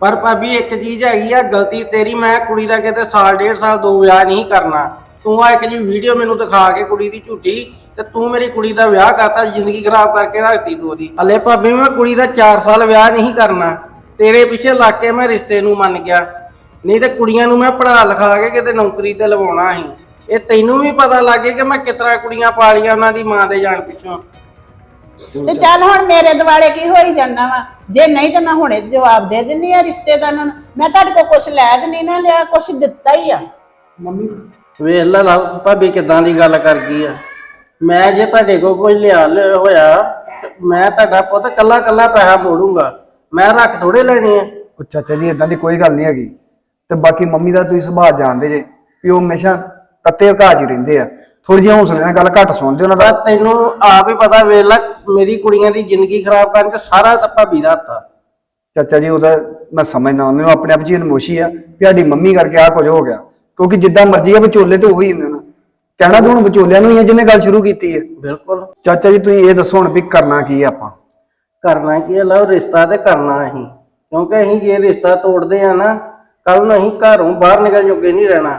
ਪਰ ਭਾਬੀ ਇੱਕ ਚੀਜ਼ ਹੈਗੀ ਆ ਗਲਤੀ ਤੇਰੀ ਮੈਂ ਕੁੜੀ ਦਾ ਕਿਤੇ ਸਾਲ ਡੇਢ ਸਾਲ ਦੋ ਵਿਆਹ ਨਹੀਂ ਕਰਨਾ। ਤੂੰ ਆ ਇੱਕ ਜੀ ਵੀਡੀਓ ਮੈਨੂੰ ਦਿਖਾ ਕੇ ਕੁੜੀ ਦੀ ਝੂਠੀ ਤੇ ਤੂੰ ਮੇਰੀ ਕੁੜੀ ਦਾ ਵਿਆਹ ਕਰਤਾ ਜ਼ਿੰਦਗੀ ਖਰਾਬ ਕਰਕੇ ਰੱਖਤੀ ਤੂੰ ਉਹਦੀ। ਹਲੇ ਭਾਬੀ ਮੈਂ ਕੁੜੀ ਦਾ 4 ਸਾਲ ਵਿਆਹ ਨਹੀਂ ਕਰਨਾ। ਤੇਰੇ ਪਿੱਛੇ ਲੱਗ ਕੇ ਮੈਂ ਰਿਸ਼ਤੇ ਨੂੰ ਮੰਨ ਗਿਆ। ਨਹੀਂ ਤੇ ਕੁੜੀਆਂ ਨੂੰ ਮੈਂ ਪੜ੍ਹਾ ਲਿਖਾ ਕੇ ਕਿਤੇ ਨੌਕਰੀ ਤੇ ਲਵਾਉਣਾ ਸੀ। ਇਹ ਤੈਨੂੰ ਵੀ ਪਤਾ ਲੱਗੇ ਕਿ ਮੈਂ ਕਿਤਨਾ ਕੁੜੀਆਂ ਪਾਲੀਆਂ ਉਹਨਾਂ ਦੀ ਮਾਂ ਦੇ ਜਾਣ ਪਿੱਛੋਂ। ਤੇ ਚੱਲ ਹੁਣ ਮੇਰੇ ਦਿਵਾਲੇ ਕੀ ਹੋਈ ਜਾਂਦਾ ਵਾ? ਜੇ ਨਹੀਂ ਤਾਂ ਮੈਂ ਹੁਣੇ ਜਵਾਬ ਦੇ ਦਿੰਨੀ ਆ ਰਿਸ਼ਤੇਦਾਰਾਂ ਨੂੰ। ਮੈਂ ਤੁਹਾਡੇ ਕੋਲ ਕੁਝ ਲੈ ਤੇ ਨਹੀਂ ਨਾ ਲਿਆ ਕੁਝ ਦਿੱਤਾ ਹੀ ਆ। ਮੰਮੀ। ਵੇਖ ਲੈ ਲਾ ਭਾਬੀ ਕਿਦਾਂ ਦੀ ਗੱਲ ਕਰ ਗਈ ਆ। ਮੈਂ ਜੇ ਤੁਹਾਡੇ ਕੋਲ ਕੋਈ ਲਿਆ ਲਿਆ ਹੋਇਆ ਤੇ ਮੈਂ ਤੁਹਾਡਾ ਪੁੱਤ ਕੱਲਾ ਕੱਲਾ ਪੈਸਾ ਮੋੜੂੰਗਾ। ਮੈਂ ਰੱਖ ਥੋੜੇ ਲੈਣੇ ਆ। ਉਹ ਚਾਚਾ ਜੀ ਇਦਾਂ ਦੀ ਕੋਈ ਗੱਲ ਨਹੀਂ ਹੈਗੀ। ਤੇ ਬਾਕੀ ਮੰਮੀ ਦਾ ਤੁਸੀਂ ਸੁਭਾਅ ਜਾਣਦੇ ਜੇ ਵੀ ਉਹ ਹਮੇਸ਼ਾ ਤੱਤੇ ਘਾਹ 'ਚ ਹੀ ਰਹਿੰਦੇ ਆ। ਥੋੜੀ ਜਿਹੀ ਹੌਸਲੇ ਨਾਲ ਗੱਲ ਘੱਟ ਸੁਣਦੇ ਉਹਨਾਂ ਪਰ ਦਾ ਤੈਨੂੰ ਆਪ ਹੀ ਪਤਾ ਵੇਖ ਲੈ ਮੇਰੀ ਕੁੜੀਆਂ ਦੀ ਜ਼ਿੰਦਗੀ ਖਰਾਬ ਕਰਨ ਚ ਸਾਰਾ ਤਾਂ ਭਾਬੀ ਦਾ ਹੱਥ ਆ ਚਾਚਾ ਜੀ ਉਹਦਾ ਮੈਂ ਸਮਝਦਾ ਉਹਨਾਂ ਨੂੰ ਆਪਣੇ ਆਪ ਹੀ ਨਮੋਸ਼ੀ ਆ ਵੀ ਸਾਡੀ ਮੰਮੀ ਕਰਕੇ ਆ ਕੁਝ ਹੋ ਗਿਆ। ਕਿਉਂਕਿ ਜਿੱਦਾਂ ਮਰਜ਼ੀ ਆ ਵਿਚੋਲੇ ਤੇ ਉਹੀ ਹੁੰਦੇ ਨੇ। ਕਹਿਣਾ ਤਾਂ ਹੁਣ ਵਿਚੋਲਿਆਂ ਨੂੰ ਹੀ ਆ ਜਿਹਨੇ ਗੱਲ ਸ਼ੁਰੂ ਕੀਤੀ ਹੈ ਬਿਲਕੁਲ। ਚਾਚਾ ਜੀ ਤੁਸੀਂ ਇਹ ਦੱਸੋ ਹੁਣ ਵੀ ਕਰਨਾ ਕੀ ਆ ਆਪਾਂ? ਕਰਨਾ ਕੀ ਹੈ ਲਓ ਰਿਸ਼ਤਾ ਤੇ ਕਰਨਾ ਅਸੀਂ। ਕਿਉਂਕਿ ਅਸੀਂ ਜੇ ਰਿਸ਼ਤਾ ਤੋੜਦੇ ਆ ਨਾ ਕੱਲ ਨੂੰ ਅਸੀਂ ਘਰੋਂ ਬਾਹਰ ਨਿਕਲ ਜੋਗੇ ਨਹੀਂ ਰਹਿਣਾ।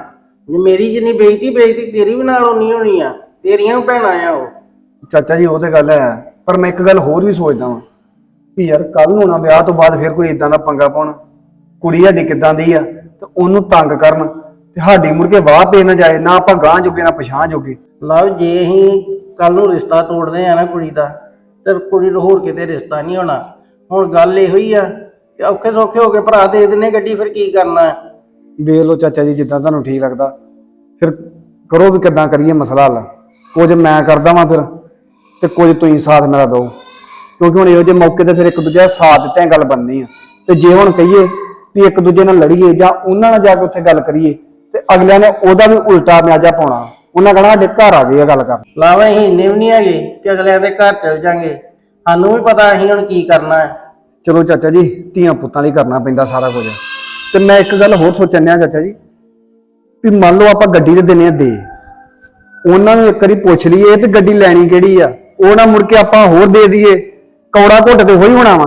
ਜੇ ਮੇਰੀ ਜਿੰਨੀ ਬੇਇੱਜ਼ਤੀ ਬੇਇੱਜ਼ਤੀ ਤੇਰੀ ਵੀ ਨਾਲ ਉਨੀ ਹੋਣੀ ਆ ਤੇਰੀਆਂ ਭੈਣਾਂ ਆ ਉਹ। ਚਾਚਾ ਜੀ ਉਹ ਤੇ ਗੱਲ ਹੈ ਪਰ ਮੈਂ ਇੱਕ ਗੱਲ ਹੋਰ ਵੀ ਸੋਚਦਾ ਵਾਂ ਵੀ ਯਾਰ ਕੱਲ ਨੂੰ ਨਾ ਵਿਆਹ ਤੋਂ ਬਾਅਦ ਫਿਰ ਕੋਈ ਇਦਾਂ ਦਾ ਪੰਗਾ ਪਾਉਣ। ਕੁੜੀ ਸਾਡੀ ਕਿੱਦਾਂ ਦੀ ਆ ਤੇ ਉਹਨੂੰ ਤੰਗ ਕਰਨ ਤੇ ਸਾਡੀ ਮੁੜ ਕੇ ਵਾਹ ਪੇ ਨਾ ਜਾਏ ਨਾ ਆਪਾਂ ਗਾਂ ਜੋਗੇ ਨਾ ਪਛਾਂ ਜੋਗੇ। ਲਓ ਜੇ ਅਸੀਂ ਕੱਲ ਨੂੰ ਰਿਸ਼ਤਾ ਤੋੜਦੇ ਆ ਨਾ ਕੁੜੀ ਦਾ ਤੇ ਕੁੜੀ ਨੂੰ ਹੋਰ ਕਿਤੇ ਰਿਸ਼ਤਾ ਨਹੀਂ ਹੋਣਾ ਹੁਣ ਗੱਲ ਇਹੋ ਹੀ ਆ ਕਿ ਔਖੇ ਸੌਖੇ ਹੋ ਕੇ ਭਰਾ ਦੇ ਦਿੰਨੇ ਗੱਡੀ ਫਿਰ ਕੀ ਕਰਨਾ? ਹੈ? ਵੇਖ ਲਓ ਚਾਚਾ ਜੀ ਜਿੱਦਾਂ ਤੁਹਾਨੂੰ ਠੀਕ ਲੱਗਦਾ। ਫਿਰ ਕਰੋ ਵੀ ਕਿੱਦਾਂ ਕਰੀਏ ਮਸਲਾ ਹੱਲ। ਕੁਝ ਮੈਂ ਕਰਦਾ ਵਾਂ ਫਿਰ ਤੇ ਕੁਝ ਤੁਸੀਂ ਸਾਥ ਮੇਰਾ ਦਿਓ। ਕਿਉਂਕਿ ਹੁਣ ਇਹੋ ਜਿਹੇ ਮੌਕੇ ਤੇ ਫਿਰ ਇੱਕ ਦੂਜੇ ਦਾ ਸਾਥ ਦਿੱਤੇ ਗੱਲ ਬਣਨੀ ਆ। ਤੇ ਜੇ ਹੁਣ ਕਹੀਏ ਵੀ ਇੱਕ ਦੂਜੇ ਨਾਲ ਲੜੀਏ ਜਾਂ ਉਹਨਾਂ ਨਾਲ ਜਾ ਕੇ ਉੱਥੇ ਗੱਲ ਕਰੀਏ ਤੇ ਅਗਲਿਆਂ ਨੇ ਉਹਦਾ ਵੀ ਉਲਟਾ ਮਿਆਜਾ ਪਾਉਣਾ। ਉਹਨਾਂ ਕਹਣਾ ਸਾਡੇ ਘਰ ਆ ਗਏ ਆ ਗੱਲ ਕਰਨ। ਲਾਵਾ ਅਸੀਂ ਇੰਨੇ ਵੀ ਨਹੀਂ ਹੈਗੇ ਕਿ ਅਗਲਿਆਂ ਦੇ ਘਰ ਚਲ ਜਾਾਂਗੇ। ਸਾਨੂੰ ਵੀ ਪਤਾ ਅਸੀਂ ਹੁਣ ਕੀ ਕਰਨਾ ਹੈ। ਚਲੋ ਚਾਚਾ ਜੀ, ਧੀਆਂ ਪੁੱਤਾਂ ਲਈ ਕਰਨਾ ਪੈਂਦਾ ਸਾਰਾ ਕੁਝ। ਤੇ ਮੈਂ ਇੱਕ ਗੱਲ ਹੋਰ ਸੋਚਣ ਡਿਆ ਚਾਚਾ ਜੀ, ਵੀ ਮੰਨ ਲਓ ਆਪਾਂ ਗੱਡੀ ਦੇ ਦਿੰਨੇ ਆ ਦੇ, ਉਹਨਾਂ ਨੂੰ ਇੱਕ ਵਾਰੀ ਪੁੱਛ ਲਈਏ ਵੀ ਗੱਡੀ ਲੈਣੀ ਕਿਹੜੀ ਆ। ਉਹ ਨਾ ਮੁੜ ਕੇ ਆਪਾਂ ਹੋਰ ਦੇ ਦਈਏ, ਕੌੜਾ ਘੁੱਟ ਤੇ ਹੋਈ ਹੋਣਾ ਵਾ।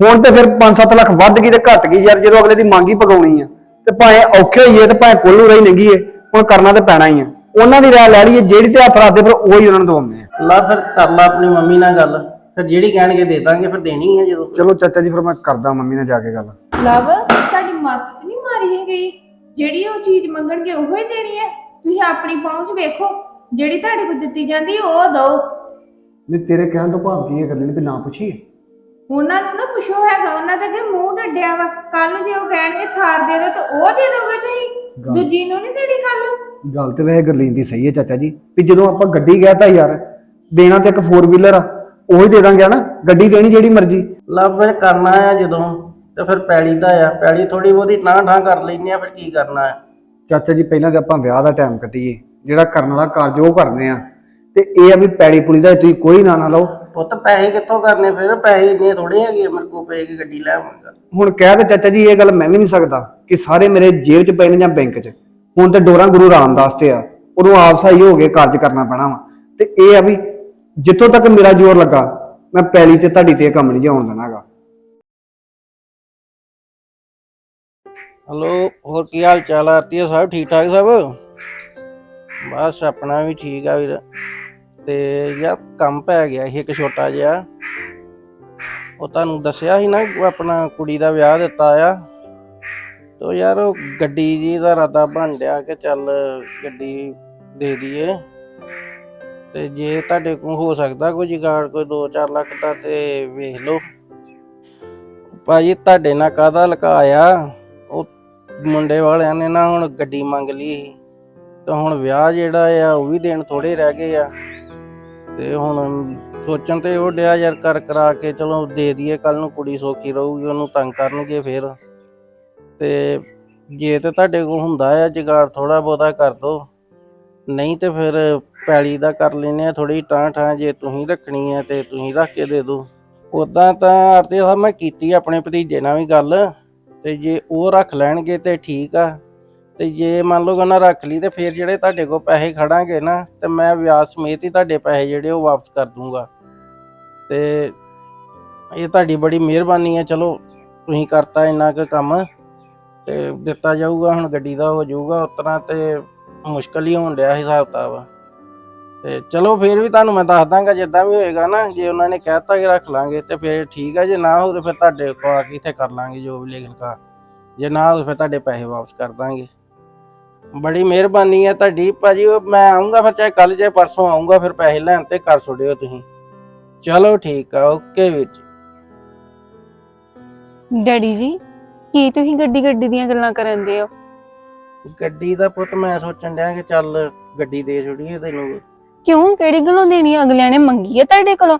ਹੁਣ ਤੇ ਫਿਰ 5-7 ਲੱਖ ਵੱਧ ਗਈ ਤੇ ਘਟ ਗਈ ਯਾਰ, ਜਦੋਂ ਅਗਲੇ ਦੀ ਮੰਗ ਹੀ ਪਗਾਉਣੀ ਆ। ਤੇ ਭਾਵੇਂ ਔਖੇ ਹੋਈਏ ਤੇ ਭਾਵੇਂ ਕੋਲੂ ਰਹੀ ਨੰਗੀਏ ਹੁਣ ਕਰਨਾ ਤੇ ਪੈਣਾ ਹੀ ਆ। ਉਹਨਾਂ ਦੀ ਰਾਹ ਲੈ ਲਈਏ, ਜਿਹੜੀ ਤੇ ਹੱਥ ਰੱਖਦੇ ਫਿਰ ਉਹੀ ਉਹਨਾਂ ਨੂੰ ਦਵਾਉਂਦੇ ਆ। ਲਾ ਫਿਰ ਕਰ ਲਾ ਆਪਣੀ ਮੰਮੀ ਨਾਲ ਗੱਲ। ਫਿਰ ਜਿਹੜੀ ਕਹਿਣਗੇ ਦੇ ਦਾਂਗੇ ਫਿਰ ਦੇਣੀ ਹੈ ਜਦੋਂ। ਚਲੋ ਚਾਚਾ ਜੀ ਫਿਰ ਮੈਂ ਕਰਦਾ ਮੰਮੀ ਨਾਲ ਜਾ ਕੇ ਗੱਲ। ਲਵ ਤੁਹਾਡੀ ਮੱਤ ਨਹੀਂ ਮਾਰੀ ਹੈ ਗਈ ਜਿਹੜੀ ਉਹ ਚੀਜ਼ ਮੰਗਣਗੇ ਉਹੋ ਹੀ ਦੇਣੀ ਹੈ। ਤੁਸੀਂ ਆਪਣੀ ਪਹੁੰਚ ਵੇਖੋ। ਜਿਹੜੀ ਤੁਹਾਡੇ ਕੋਲ ਦਿੱਤੀ ਜਾਂਦੀ ਉਹ ਦਿਓ। ਨਹੀਂ ਤੇਰੇ ਕਹਿਣ ਤੋਂ ਭਾਵ ਕੀ ਹੈ ਗੱਲ ਨਹੀਂ ਵੀ ਨਾ ਪੁੱਛੀਏ? ਉਹਨਾਂ ਨੂੰ ਨਾ ਪੁੱਛੋ ਹੈਗਾ। ਉਹਨਾਂ ਦੇ ਅੱਗੇ ਮੂੰਹ ਡੱਡਿਆ ਵਾ। ਕੱਲ ਨੂੰ ਜੇ ਉਹ ਕਹਿਣਗੇ ਥਾਰ ਦੇ ਦਿਓ ਤਾਂ ਉਹ ਦੇ ਦੋਗੇ ਤੁਸੀਂ। ਦੂਜੀ ਨੂੰ ਨਹੀਂ ਦੇਣੀ ਕੱਲ ਨੂੰ। ਗੱਲ ਤੇ ਵੈਸੇ ਗਰਲੀਨ ਦੀ ਸਹੀ ਹੈ ਚਾਚਾ ਜੀ। ਵੀ ਜਦੋਂ ਆਪਾਂ ਗੱਡੀ ਕਹਿਤਾ ਯਾਰ ਦੇਣਾ ਤੇ ਇੱਕ 4 ਵੀਲਰ ਆ। ਉਹੀ ਦੇ ਦਾਂਗੇ ਨਾ ਗੱਡੀ ਦੇਣੀ ਜਿਹੜੀ ਮਰਜ਼ੀ। ਲਾ ਫਿਰ ਕਰਨਾ ਆ ਜਦੋਂ ਤੇ ਫਿਰ ਪੈਲੀ ਦਾ ਆ ਪੈਲੀ ਥੋੜੀ ਬਹੁਤੀ ਠਾਂ ਠਾਂ ਕਰ ਲੈਨੇ ਆ ਫਿਰ ਕੀ ਕਰਨਾ ਹੈ ਚਾਚਾ ਜੀ ਪਹਿਲਾਂ ਤੇ ਆਪਾਂ ਵਿਆਹ ਦਾ ਟਾਈਮ ਕੱਢੀਏ ਜਿਹੜਾ ਕਰਨ ਵਾਲਾ ਕਾਰਜ ਉਹ ਕਰਦੇ ਆ। ਤੇ ਇਹ ਆ ਵੀ ਪੈੜੀ ਪੁਲੀ ਦਾ ਤੁਸੀਂ ਕੋਈ ਨਾ ਨਾ ਲਓ। ਪੁੱਤ ਪੈਸੇ ਕਿੱਥੋਂ ਕਰਨੇ ਫਿਰ? ਪੈਸੇ ਇੰਨੇ ਥੋੜੇ ਹੈਗੇ ਮੇਰੇ ਕੋਲ ਪਏ ਕਿ ਗੱਡੀ ਲੈ ਆਵਾਂਗਾ। ਹੁਣ ਕਹਿ ਤੇ ਚਾਚਾ ਜੀ ਇਹ ਗੱਲ ਮੈਂ ਵੀ ਨਹੀਂ ਸਕਦਾ ਕਿ ਸਾਰੇ ਮੇਰੇ ਜੇਬ 'ਚ ਪਏ ਨੇ ਜਾਂ ਬੈਂਕ 'ਚ। ਹੁਣ ਤੇ ਡੋਰਾ ਗੁਰੂ ਰਾਮਦਾਸ ਤੇ ਆ ਉਦੋਂ ਆਪ ਸਹੀ ਹੋ ਕੇ ਕਾਰਜ ਕਰਨਾ ਪੈਣਾ ਵਾ। ਤੇ ਇਹ ਆ ਵੀ ਜਿੱਥੋਂ ਤੱਕ ਮੇਰਾ ਜ਼ੋਰ ਲੱਗਾ, ਮੈਂ ਪੈਲੀ ਤੇ ਤੁਹਾਡੀ ਤੇ ਇਹ ਕੰਮ ਨਹੀਂ ਜਾਉਣ ਦੇਣਾਗਾ। ਹਲੋ, ਹੋਰ ਕੀ ਹਾਲ ਚਾਲ ਆ? ਆਰਤੀ ਸਾਹਿਬ ਠੀਕ ਠਾਕ ਸਭ? ਬਸ ਆਪਣਾ ਵੀ ਠੀਕ ਆ ਵੀਰ। ਤੇ ਯਾਰ ਕੰਮ ਪੈ ਗਿਆ ਸੀ ਇੱਕ ਛੋਟਾ ਜਿਹਾ। ਉਹ ਤੁਹਾਨੂੰ ਦੱਸਿਆ ਸੀ ਨਾ ਆਪਣਾ ਕੁੜੀ ਦਾ ਵਿਆਹ ਦਿੱਤਾ ਆ। ਤੋ ਯਾਰ ਉਹ ਗੱਡੀ ਜੀ ਦਾ ਰਾਦਾ ਬਣ ਡਿਆ ਕਿ ਚੱਲ ਗੱਡੀ ਦੇ ਦਈਏ। ਤੇ ਜੇ ਤੁਹਾਡੇ ਕੋਲ ਹੋ ਸਕਦਾ ਕੋਈ ਜੁਗਾੜ, ਕੋਈ 2-4 ਲੱਖ ਦਾ ਤੇ ਵੇਖ ਲਓ। ਭਾਜੀ, ਤੁਹਾਡੇ ਨਾਲ ਕਾਹਦਾ ਲਕਾਇਆ ਉਹ ਮੁੰਡੇ ਵਾਲਿਆਂ ਨੇ ਨਾ ਹੁਣ ਗੱਡੀ ਮੰਗ ਲਈ ਸੀ। ਤੇ ਹੁਣ ਵਿਆਹ ਜਿਹੜਾ ਆ, ਉਹ ਵੀ ਦਿਨ ਥੋੜੇ ਰਹਿ ਗਏ ਆ। ਤੇ ਹੁਣ ਸੋਚਣ ਤੇ ਉਹ ਡਿਆ ਯਾਰ ਕਰ ਕਰਾ ਕੇ ਚਲੋ ਦੇ ਦਈਏ ਕੱਲ ਨੂੰ ਕੁੜੀ ਸੌਖੀ ਰਹੂਗੀ, ਉਹਨੂੰ ਤੰਗ ਕਰਨਗੇ ਫਿਰ। ਤੇ ਜੇ ਤੇ ਤੁਹਾਡੇ ਕੋਲ ਹੁੰਦਾ ਆ ਜੁਗਾੜ ਥੋੜਾ ਬਹੁਤਾ ਕਰ ਦੋ। ਨਹੀਂ ਤੇ ਫਿਰ ਪੈਲੀ ਦਾ ਕਰ ਲੈਨੇ ਆ ਥੋੜੀ ਟਾਂ ਟਾਂ ਜੇ ਤੁਸੀਂ ਰੱਖਣੀ ਆ ਤੇ ਤੁਸੀਂ ਰੱਖ ਕੇ ਦੇ ਦਿਓ। ਉਦਾਂ ਤਾਂ ਆਰਤੀ ਸਾਹਿਬ ਮੈਂ ਕੀਤੀ ਆਪਣੇ ਭਤੀਜੇ ਨਾਲ ਵੀ ਗੱਲ, ਤੇ ਜੇ ਉਹ ਰੱਖ ਲੈਣਗੇ ਤੇ ਠੀਕ ਆ। ਤੇ ਜੇ ਮੰਨ ਲਓ ਉਹਨਾਂ ਰੱਖ ਲਈ ਤੇ ਫਿਰ ਜਿਹੜੇ ਤੁਹਾਡੇ ਕੋਲ ਪੈਸੇ ਖੜਾਂਗੇ ਨਾ, ਤੇ ਮੈਂ ਵਿਆਜ ਸਮੇਤ ਹੀ ਤੁਹਾਡੇ ਪੈਸੇ ਜਿਹੜੇ ਉਹ ਵਾਪਸ ਕਰ ਦੂੰਗਾ। ਤੇ ਇਹ ਤੁਹਾਡੀ ਬੜੀ ਮਿਹਰਬਾਨੀ ਹੈ ਚਲੋ ਤੁਸੀਂ ਕਰਤਾ ਇੰਨਾ ਕੁ ਕੰਮ, ਤੇ ਦਿੱਤਾ ਜਾਊਗਾ, ਹੁਣ ਗੱਡੀ ਦਾ ਹੋ ਜਾਊਗਾ ਉਤਨਾ ਤੇ ਮੁਸ਼ਕਲ ਹੀ ਹੋਣ ਡਿਆ ਹਿਸਾਬ ਕਿਤਾਬ। ਤੇ ਚਲੋ ਫਿਰ ਵੀ ਤੁਹਾਨੂੰ ਮੈਂ ਦੱਸ ਦਾਂਗਾ, ਜਿੱਦਾਂ ਵੀ ਹੋਏਗਾ ਨਾ, ਜੇ ਉਹਨਾਂ ਨੇ ਕਹਿਤਾ ਕਿ ਰੱਖ ਲਾਂਗੇ, ਤੇ ਫਿਰ ਠੀਕ ਹੈ ਜੇ ਨਾ ਹੋ ਫਿਰ ਤੁਹਾਡੇ ਕੋਲ ਆ ਕੇ ਇੱਥੇ ਕਰ ਲਾਂਗੇ ਜੋ ਵੀ ਲਿਖ ਲਿਖਾ ਜੇ ਨਾ ਹੋ ਫਿਰ ਤੁਹਾਡੇ ਪੈਸੇ ਵਾਪਸ ਕਰ ਦਾਂਗੇ। ਬੜੀ ਮਿਹਰਬਾਨੀ ਹੈ ਤੁਹਾਡੀ, ਭਾਜੀ, ਉਹ ਮੈਂ ਆਉਂਗਾ ਫਿਰ ਚਾਹੇ ਕੱਲ ਚਾਹੇ ਪਰਸੋਂ ਆਉਂਗਾ ਫਿਰ ਪੈਸੇ ਲੈਣ ਤੇ ਕਰ ਛੋੜਿਓ ਤੁਸੀਂ। ਚਲੋ ਠੀਕ ਆ, ਓਕੇ ਵੀਰ ਜੀ। ਡੈਡੀ ਜੀ, ਕੀ ਤੁਸੀਂ ਗੱਡੀ ਗੱਡੀ ਦੀਆਂ ਗੱਲਾਂ ਕਰਨ ਦੇ ਹੋ? ਗੱਡੀ ਦਾ ਪੁੱਤ ਮੈਂ ਸੋਚਣ ਡਿਆ ਕਿ ਚੱਲ ਗੱਡੀ ਦੇ ਛੋੜੀਏ ਤੈਨੂੰ। ਕਿਉਂ? ਕਿਹੜੀ ਗੱਲੋਂ ਦੇਣੀ ਆ? ਅਗਲਿਆਂ ਨੇ ਮੰਗੀ ਹੈ ਤੁਹਾਡੇ ਕੋਲੋਂ।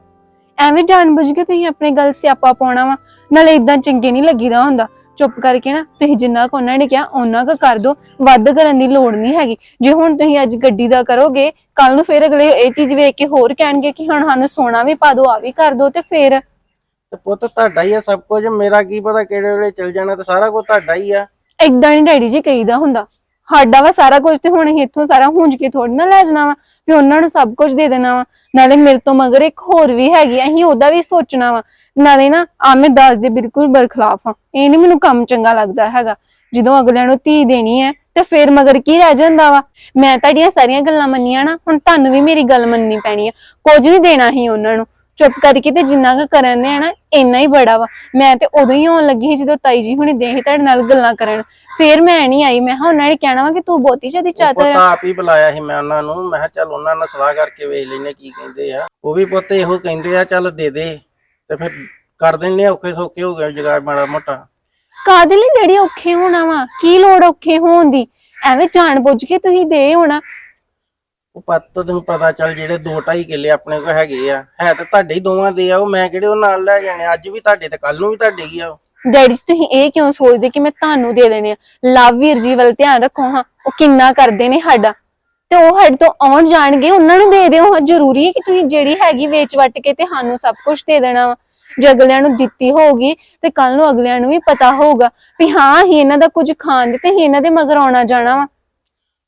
ਐਵੇਂ ਜਾਣਬੁੱਝ ਕੇ ਤੁਸੀਂ ਆਪਣੇ ਗੱਲ ਸਿਆਪਾ ਪਾਉਣਾ ਵਾ। ਨਾਲੇ ਇਦਾਂ ਚੰਗੇ ਨਹੀਂ ਲੱਗੀਦਾ ਹੁੰਦਾ। ਚੁੱਪ ਕਰਕੇ ਨਾ ਤੁਸੀਂ ਜਿੰਨਾ ਕੁ ਉਹਨਾਂ ਨੇ ਕਿਹਾ ਉਹਨਾਂ ਕੁ ਕਰ ਦਿਓ। ਵੱਧ ਕਰਨ ਦੀ ਲੋੜ ਨਹੀਂ ਹੈਗੀ। ਜੇ ਹੁਣ ਤੁਸੀਂ ਅੱਜ ਗੱਡੀ ਦਾ ਕਰੋਗੇ ਕੱਲ ਨੂੰ ਫਿਰ ਅਗਲੇ ਇਹ ਚੀਜ਼ ਵੇਖ ਕੇ ਹੋਰ ਕਹਿਣਗੇ ਕਿ ਹੁਣ ਸਾਨੂੰ ਸੋਨਾ ਵੀ ਪਾ ਦਿਓ ਆ ਵੀ ਕਰ ਦਿਓ ਤੇ ਫਿਰ। ਤੇ ਪੁੱਤ ਤੁਹਾਡਾ ਹੀ ਆ ਸਭ ਕੁਝ। ਮੇਰਾ ਕੀ ਪਤਾ ਕਿਹੜੇ ਵੇਲੇ ਚਲ ਜਾਣਾ ਤੇ ਸਾਰਾ ਕੁਝ ਤੁਹਾਡਾ ਹੀ ਆ। ਏਦਾਂ ਨਹੀਂ ਡੈਡੀ ਜੀ ਕਹੀਦਾ ਹੁੰਦਾ। ਸਾਡਾ ਵਾ ਸਾਰਾ ਕੁਝ ਤੇ ਹੁਣ ਅਸੀਂ ਇੱਥੋਂ ਸਾਰਾ ਹੁੰਜ ਕੇ ਥੋੜੀ ਨਾ ਲੈ ਜਾਣਾ ਵਾ ਵੀ ਉਹਨਾਂ ਨੂੰ ਸਭ ਕੁਝ ਦੇ ਦੇਣਾ ਵਾ। ਨਾਲੇ ਮੇਰੇ ਤੋਂ ਮਗਰ ਇੱਕ ਹੋਰ ਵੀ ਹੈਗੀ ਆ, ਅਸੀਂ ਉਹਦਾ ਵੀ ਸੋਚਣਾ ਵਾ। ਨਾਲੇ ਨਾ ਆ ਮੈਂ ਦੱਸ ਦੇ ਬਿਲਕੁਲ ਬਰਖਲਾਫ ਆ ਇਹ ਨਹੀਂ ਮੈਨੂੰ ਕੰਮ ਚੰਗਾ ਲੱਗਦਾ ਹੈਗਾ। ਜਦੋਂ ਅਗਲਿਆਂ ਨੂੰ ਧੀ ਦੇਣੀ ਹੈ ਤੇ ਫਿਰ ਮਗਰ ਕੀ ਰਹਿ ਜਾਂਦਾ ਵਾ? ਮੈਂ ਤੁਹਾਡੀਆਂ ਸਾਰੀਆਂ ਗੱਲਾਂ ਮੰਨੀਆਂ ਨਾ ਹੁਣ ਤੁਹਾਨੂੰ ਵੀ ਮੇਰੀ ਗੱਲ ਮੰਨਣੀ ਪੈਣੀ ਆ। ਕੁਝ ਨਹੀਂ ਦੇਣਾ ਹੀ ਉਹਨਾਂ ਨੂੰ। ਚੁੱਪ ਕਰਕੇ ਤੇ ਜਿੰਨਾ ਕੁ ਕਰਨ ਦੇ ਆ ਨਾ ਇੰਨਾ ਹੀ ਬੜਾ ਵਾ। ਮੈਂ ਤੇ ਉਦੋਂ ਹੀ ਆਉਣ ਲੱਗੀ ਸੀ ਜਦੋਂ ਤਾਈ ਜੀ ਹੁਣੀ ਦੇ ਸੀ ਤੁਹਾਡੇ ਨਾਲ ਗੱਲਾਂ ਕਰਨ। ਫੇਰ ਮੈਂ ਨਹੀਂ ਆਈ। ਮੈਂ ਹਾਂ ਉਹਨਾਂ ਨੇ ਕਹਿਣਾ ਵਾ ਕਿ ਤੂੰ ਬਹੁਤੀ ਜ਼ਿਆਦੀ ਚਾਦਰ ਪੁੱਤ ਆ ਆਪ ਹੀ ਬੁਲਾਇਆ ਸੀ ਮੈਂ ਉਹਨਾਂ ਨੂੰ। ਮੈਂ ਕਿਹਾ ਚੱਲ ਉਹਨਾਂ ਨਾਲ ਸਲਾਹ ਕਰਕੇ ਵੇਖ ਲੈਨੇ ਕੀ ਕਹਿੰਦੇ ਆ। ਉਹ ਵੀ ਪੁੱਤ ਇਹੋ ਕਹਿੰਦੇ ਆ ਚੱਲ ਦੇ ਦੇ। ਤੇ ਫਿਰ ਕਰ ਦਿੰਨੇ ਆ, ਔਖੇ ਸੌਖੇ ਹੋ ਗਏ ਜੁਗਾੜ ਮਾੜਾ ਮੋਟਾ। ਕਾਦੇ ਲਈ ਡੈਡੀ ਔਖੇ ਹੋਣਾ ਵਾ? ਕੀ ਲੋੜ ਔਖੇ ਹੋਣ ਦੀ? ਐਵੇਂ ਜਾਣ ਬੁੱਝ ਕੇ ਤੁਸੀਂ ਦੇ ਹੋਣਾ ਉਹ ਪੱਤ ਤੈਨੂੰ ਪਤਾ ਚੱਲ ਜਿਹੜੇ 2.5 ਕਿੱਲੇ ਆਪਣੇ ਕੋਲ ਹੈਗੇ ਆ, ਹੈ ਤਾਂ ਤੁਹਾਡੇ ਹੀ ਦੋਵਾਂ ਦੇ ਆ, ਉਹ ਮੈਂ ਕਿਹੜੇ ਉਹ ਨਾਲ ਲੈ ਜਾਣੇ ਅੱਜ ਵੀ ਤੁਹਾਡੇ ਤੇ ਕੱਲ ਨੂੰ ਵੀ ਤੁਹਾਡੇ ਹੀ ਆ ਉਹ। ਡੈਡੀ ਜੀ, ਤੁਸੀਂ ਇਹ ਕਿਉਂ ਸੋਚਦੇ ਕਿ ਮੈਂ ਤੁਹਾਨੂੰ ਦੇ ਦੇਣੇ ਆ? ਲਵਵੀਰ ਜੀ ਵੱਲ ਧਿਆਨ ਰੱਖੋ, ਹਾਂ। ਉਹ ਕਿੰਨਾ ਕਰਦੇ ਨੇ ਸਾਡਾ। ਤੇ ਉਹ ਸਾਡੇ ਤੋਂ ਆਉਣ ਜਾਣਗੇ, ਉਹਨਾਂ ਨੂੰ ਦੇ ਦਿਓ। ਹਾਂ ਜ਼ਰੂਰੀ ਹੈ ਕਿ ਤੁਸੀਂ ਜਿਹੜੀ ਹੈਗੀ ਵੇਚ ਵੱਟ ਕੇ ਤੇ ਸਾਨੂੰ ਸਭ ਕੁਝ ਦੇ ਦੇਣਾ ਵਾ। ਜੇ ਅਗਲਿਆਂ ਨੂੰ ਦਿੱਤੀ ਹੋਊਗੀ, ਤੇ ਕੱਲ ਨੂੰ ਅਗਲਿਆਂ ਨੂੰ ਵੀ ਪਤਾ ਹੋਊਗਾ ਵੀ ਹਾਂ ਹੀ ਇਹਨਾਂ ਦਾ ਕੁਝ ਖਾਣ ਦੇ ਤੇ ਹੀ ਇਹਨਾਂ ਦੇ ਮਗਰ ਆਉਣਾ ਜਾਣਾ ਵਾ।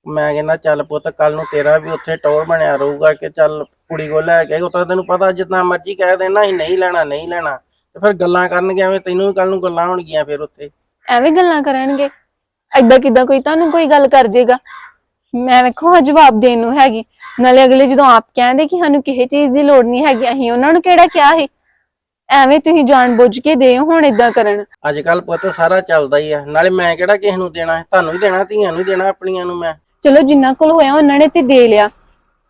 ਮੈਂ ਕਹਿੰਦਾ ਚੱਲ ਪੁੱਤ ਕੱਲ ਨੂੰ ਤੇਰਾ ਵੀ ਉੱਥੇ ਟੌਰ ਬਣਿਆ ਰਹੂਗਾ ਕਿ ਚੱਲ ਕੁੜੀ ਕੋ ਲੈ ਕੇ ਉਹ ਤਾਂ ਤੈਨੂੰ ਪਤਾ ਜਿੰਨਾ ਮਰਜ਼ੀ ਕਹਿ ਦੇਣਾ ਅਸੀਂ ਨਹੀਂ ਲੈਣਾ ਨਹੀਂ ਲੈਣਾ। ਤੇ ਫਿਰ ਗੱਲਾਂ ਕਰਨਗੇ ਐਵੇਂ ਤੈਨੂੰ ਵੀ ਕੱਲ ਨੂੰ ਗੱਲਾਂ ਹੋਣਗੀਆਂ ਫਿਰ ਉੱਥੇ। ਐਵੇਂ ਗੱਲਾਂ ਕਰਨਗੇ। ਐਦਾਂ ਕਿਦਾਂ ਕੋਈ ਤੁਹਾਨੂੰ ਕੋਈ ਗੱਲ ਕਰ ਜੇਗਾ? ਮੈਂ ਵੇਖੋ ਹਾਂ ਜਵਾਬ ਦੇਣ ਨੂੰ ਹੈਗੀ। ਨਾਲੇ ਅਗਲੇ ਜਦੋਂ ਆਪ ਕਹਿੰਦੇ ਕਿ ਸਾਨੂੰ ਕਿਸੇ ਚੀਜ਼ ਦੀ ਲੋੜ ਨਹੀਂ ਹੈਗੀ ਅਸੀਂ ਉਹਨਾਂ ਨੂੰ ਕਿਹੜਾ ਕਿਹਾ ਸੀ? ਐਵੇਂ ਤੁਸੀਂ ਜਾਣ ਬੁੱਝ ਕੇ ਦੇ ਹੁਣ ਇਦਾਂ ਕਰਨ। ਅੱਜ ਕੱਲ ਪੁੱਤ ਸਾਰਾ ਚੱਲਦਾ ਹੀ ਆ। ਨਾਲੇ ਮੈਂ ਕਿਹੜਾ ਕਿਸੇ ਨੂੰ ਦੇਣਾ ਤੁਹਾਨੂੰ ਹੀ ਦੇਣਾ ਧੀਆਂ ਨੂੰ ਹੀ ਦੇਣਾ ਆਪਣੀਆਂ ਨੂੰ ਮੈਂ। ਚਲੋ ਜਿੰਨਾ ਕੋਲ ਹੋਇਆ ਉਹਨਾਂ ਨੇ ਤੇ ਦੇ ਲਿਆ।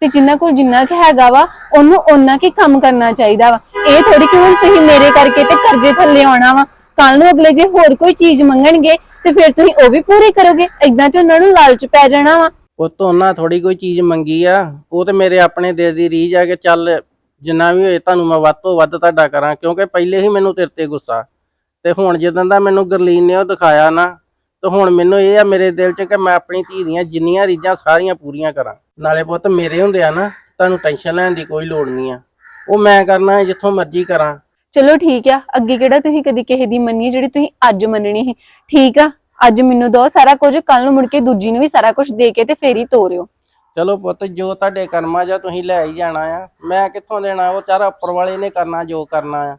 ਤੇ ਜਿੰਨਾ ਕੋਲ ਜਿੰਨਾ ਕੁ ਹੈਗਾ ਵਾ, ਉਹਨੂੰ ਉਹਨਾਂ ਕੀ ਕੰਮ ਕਰਨਾ ਚਾਹੀਦਾ ਵਾ। ਇਹ ਥੋੜੀ ਕਿ ਹੁਣ ਤੁਸੀਂ ਮੇਰੇ ਕਰਕੇ ਤੇ ਕਰਜ਼ੇ ਥੱਲੇ ਆਉਣਾ ਵਾ। ਕੱਲ ਨੂੰ ਅਗਲੇ ਜੇ ਹੋਰ ਕੋਈ ਚੀਜ਼ ਮੰਗਣਗੇ, ਤੇ ਫਿਰ ਤੁਸੀਂ ਉਹ ਵੀ ਪੂਰੀ ਕਰੋਗੇ। ਇਦਾਂ ਤੇ ਉਹਨਾਂ ਨੂੰ ਲਾਲਚ ਪੈ ਜਾਣਾ ਵਾ। ਉਹ ਤੋਂ ਉਹਨਾਂ ਥੋੜੀ ਕੋਈ ਚੀਜ਼ ਮੰਗੀ ਆ। ਉਹ ਤੇ ਮੇਰੇ ਆਪਣੇ ਦਿਲ ਦੀ ਰੀਝ ਆ ਕਿ ਚੱਲ ਜਿੰਨਾ ਵੀ ਹੋਏ ਤੁਹਾਨੂੰ ਮੈਂ ਵੱਧ ਤੋਂ ਵੱਧ ਤੁਹਾਡਾ ਕਰਾਂ, ਕਿਉਂਕਿ ਪਹਿਲੇ ਹੀ ਮੈਨੂੰ ਤੇਰੇ ਤੇ ਗੁੱਸਾ। ਤੇ ਹੁਣ ਜਦੋਂ ਦਾ ਮੈਨੂੰ ਗਰਲੀਨ ਨੇ ਉਹ ਦਿਖਾਇਆ ਨਾ ਤੇ ਹੁਣ ਮੈਨੂੰ ਇਹ ਆ ਮੇਰੇ ਦਿਲ 'ਚ ਕਿ ਮੈਂ ਆਪਣੀ ਧੀ ਦੀਆਂ ਜਿੰਨੀਆਂ ਰੀਝਾਂ ਸਾਰੀਆਂ ਪੂਰੀਆਂ ਕਰਾਂ। ਨਾਲੇ ਪੁੱਤ ਮੇਰੇ ਹੁੰਦੇ ਆ ਨਾ ਤੁਹਾਨੂੰ ਟੈਨਸ਼ਨ ਲੈਣ ਦੀ ਕੋਈ ਲੋੜ ਨਹੀਂ ਆ। ਉਹ ਮੈਂ ਕਰਨਾ ਜਿੱਥੋਂ ਮਰਜ਼ੀ ਕਰਾਂ। ਚਲੋ ਠੀਕ ਆ ਅੱਗੇ ਕਿਹੜਾ ਤੁਸੀਂ ਕਦੀ ਕਿਸੇ ਦੀ ਮੰਨੀ ਹੈ ਜਿਹੜੀ ਤੁਸੀਂ ਅੱਜ ਮੰਨਣੀ ਸੀ। ਠੀਕ ਆ ਅੱਜ ਮੈਨੂੰ ਦੋ ਸਾਰਾ ਕੁਝ ਕੱਲ ਨੂੰ ਮੁੜ ਕੇ ਦੂਜੀ ਨੂੰ ਵੀ ਸਾਰਾ ਕੁਝ ਦੇ ਕੇ ਤੇ ਫੇਰ ਹੀ ਤੋਰਿਓ। ਚਲੋ ਪੁੱਤ ਜੋ ਤੁਹਾਡੇ ਕਰਮਾਂ ਜਾਂ ਤੁਸੀਂ ਲੈ ਹੀ ਜਾਣਾ ਆ ਮੈਂ ਕਿੱਥੋਂ ਦੇਣਾ? ਉਹ ਚਾਰਾ ਉੱਪਰ ਵਾਲੇ ਨੇ ਕਰਨਾ ਜੋ ਕਰਨਾ ਆ।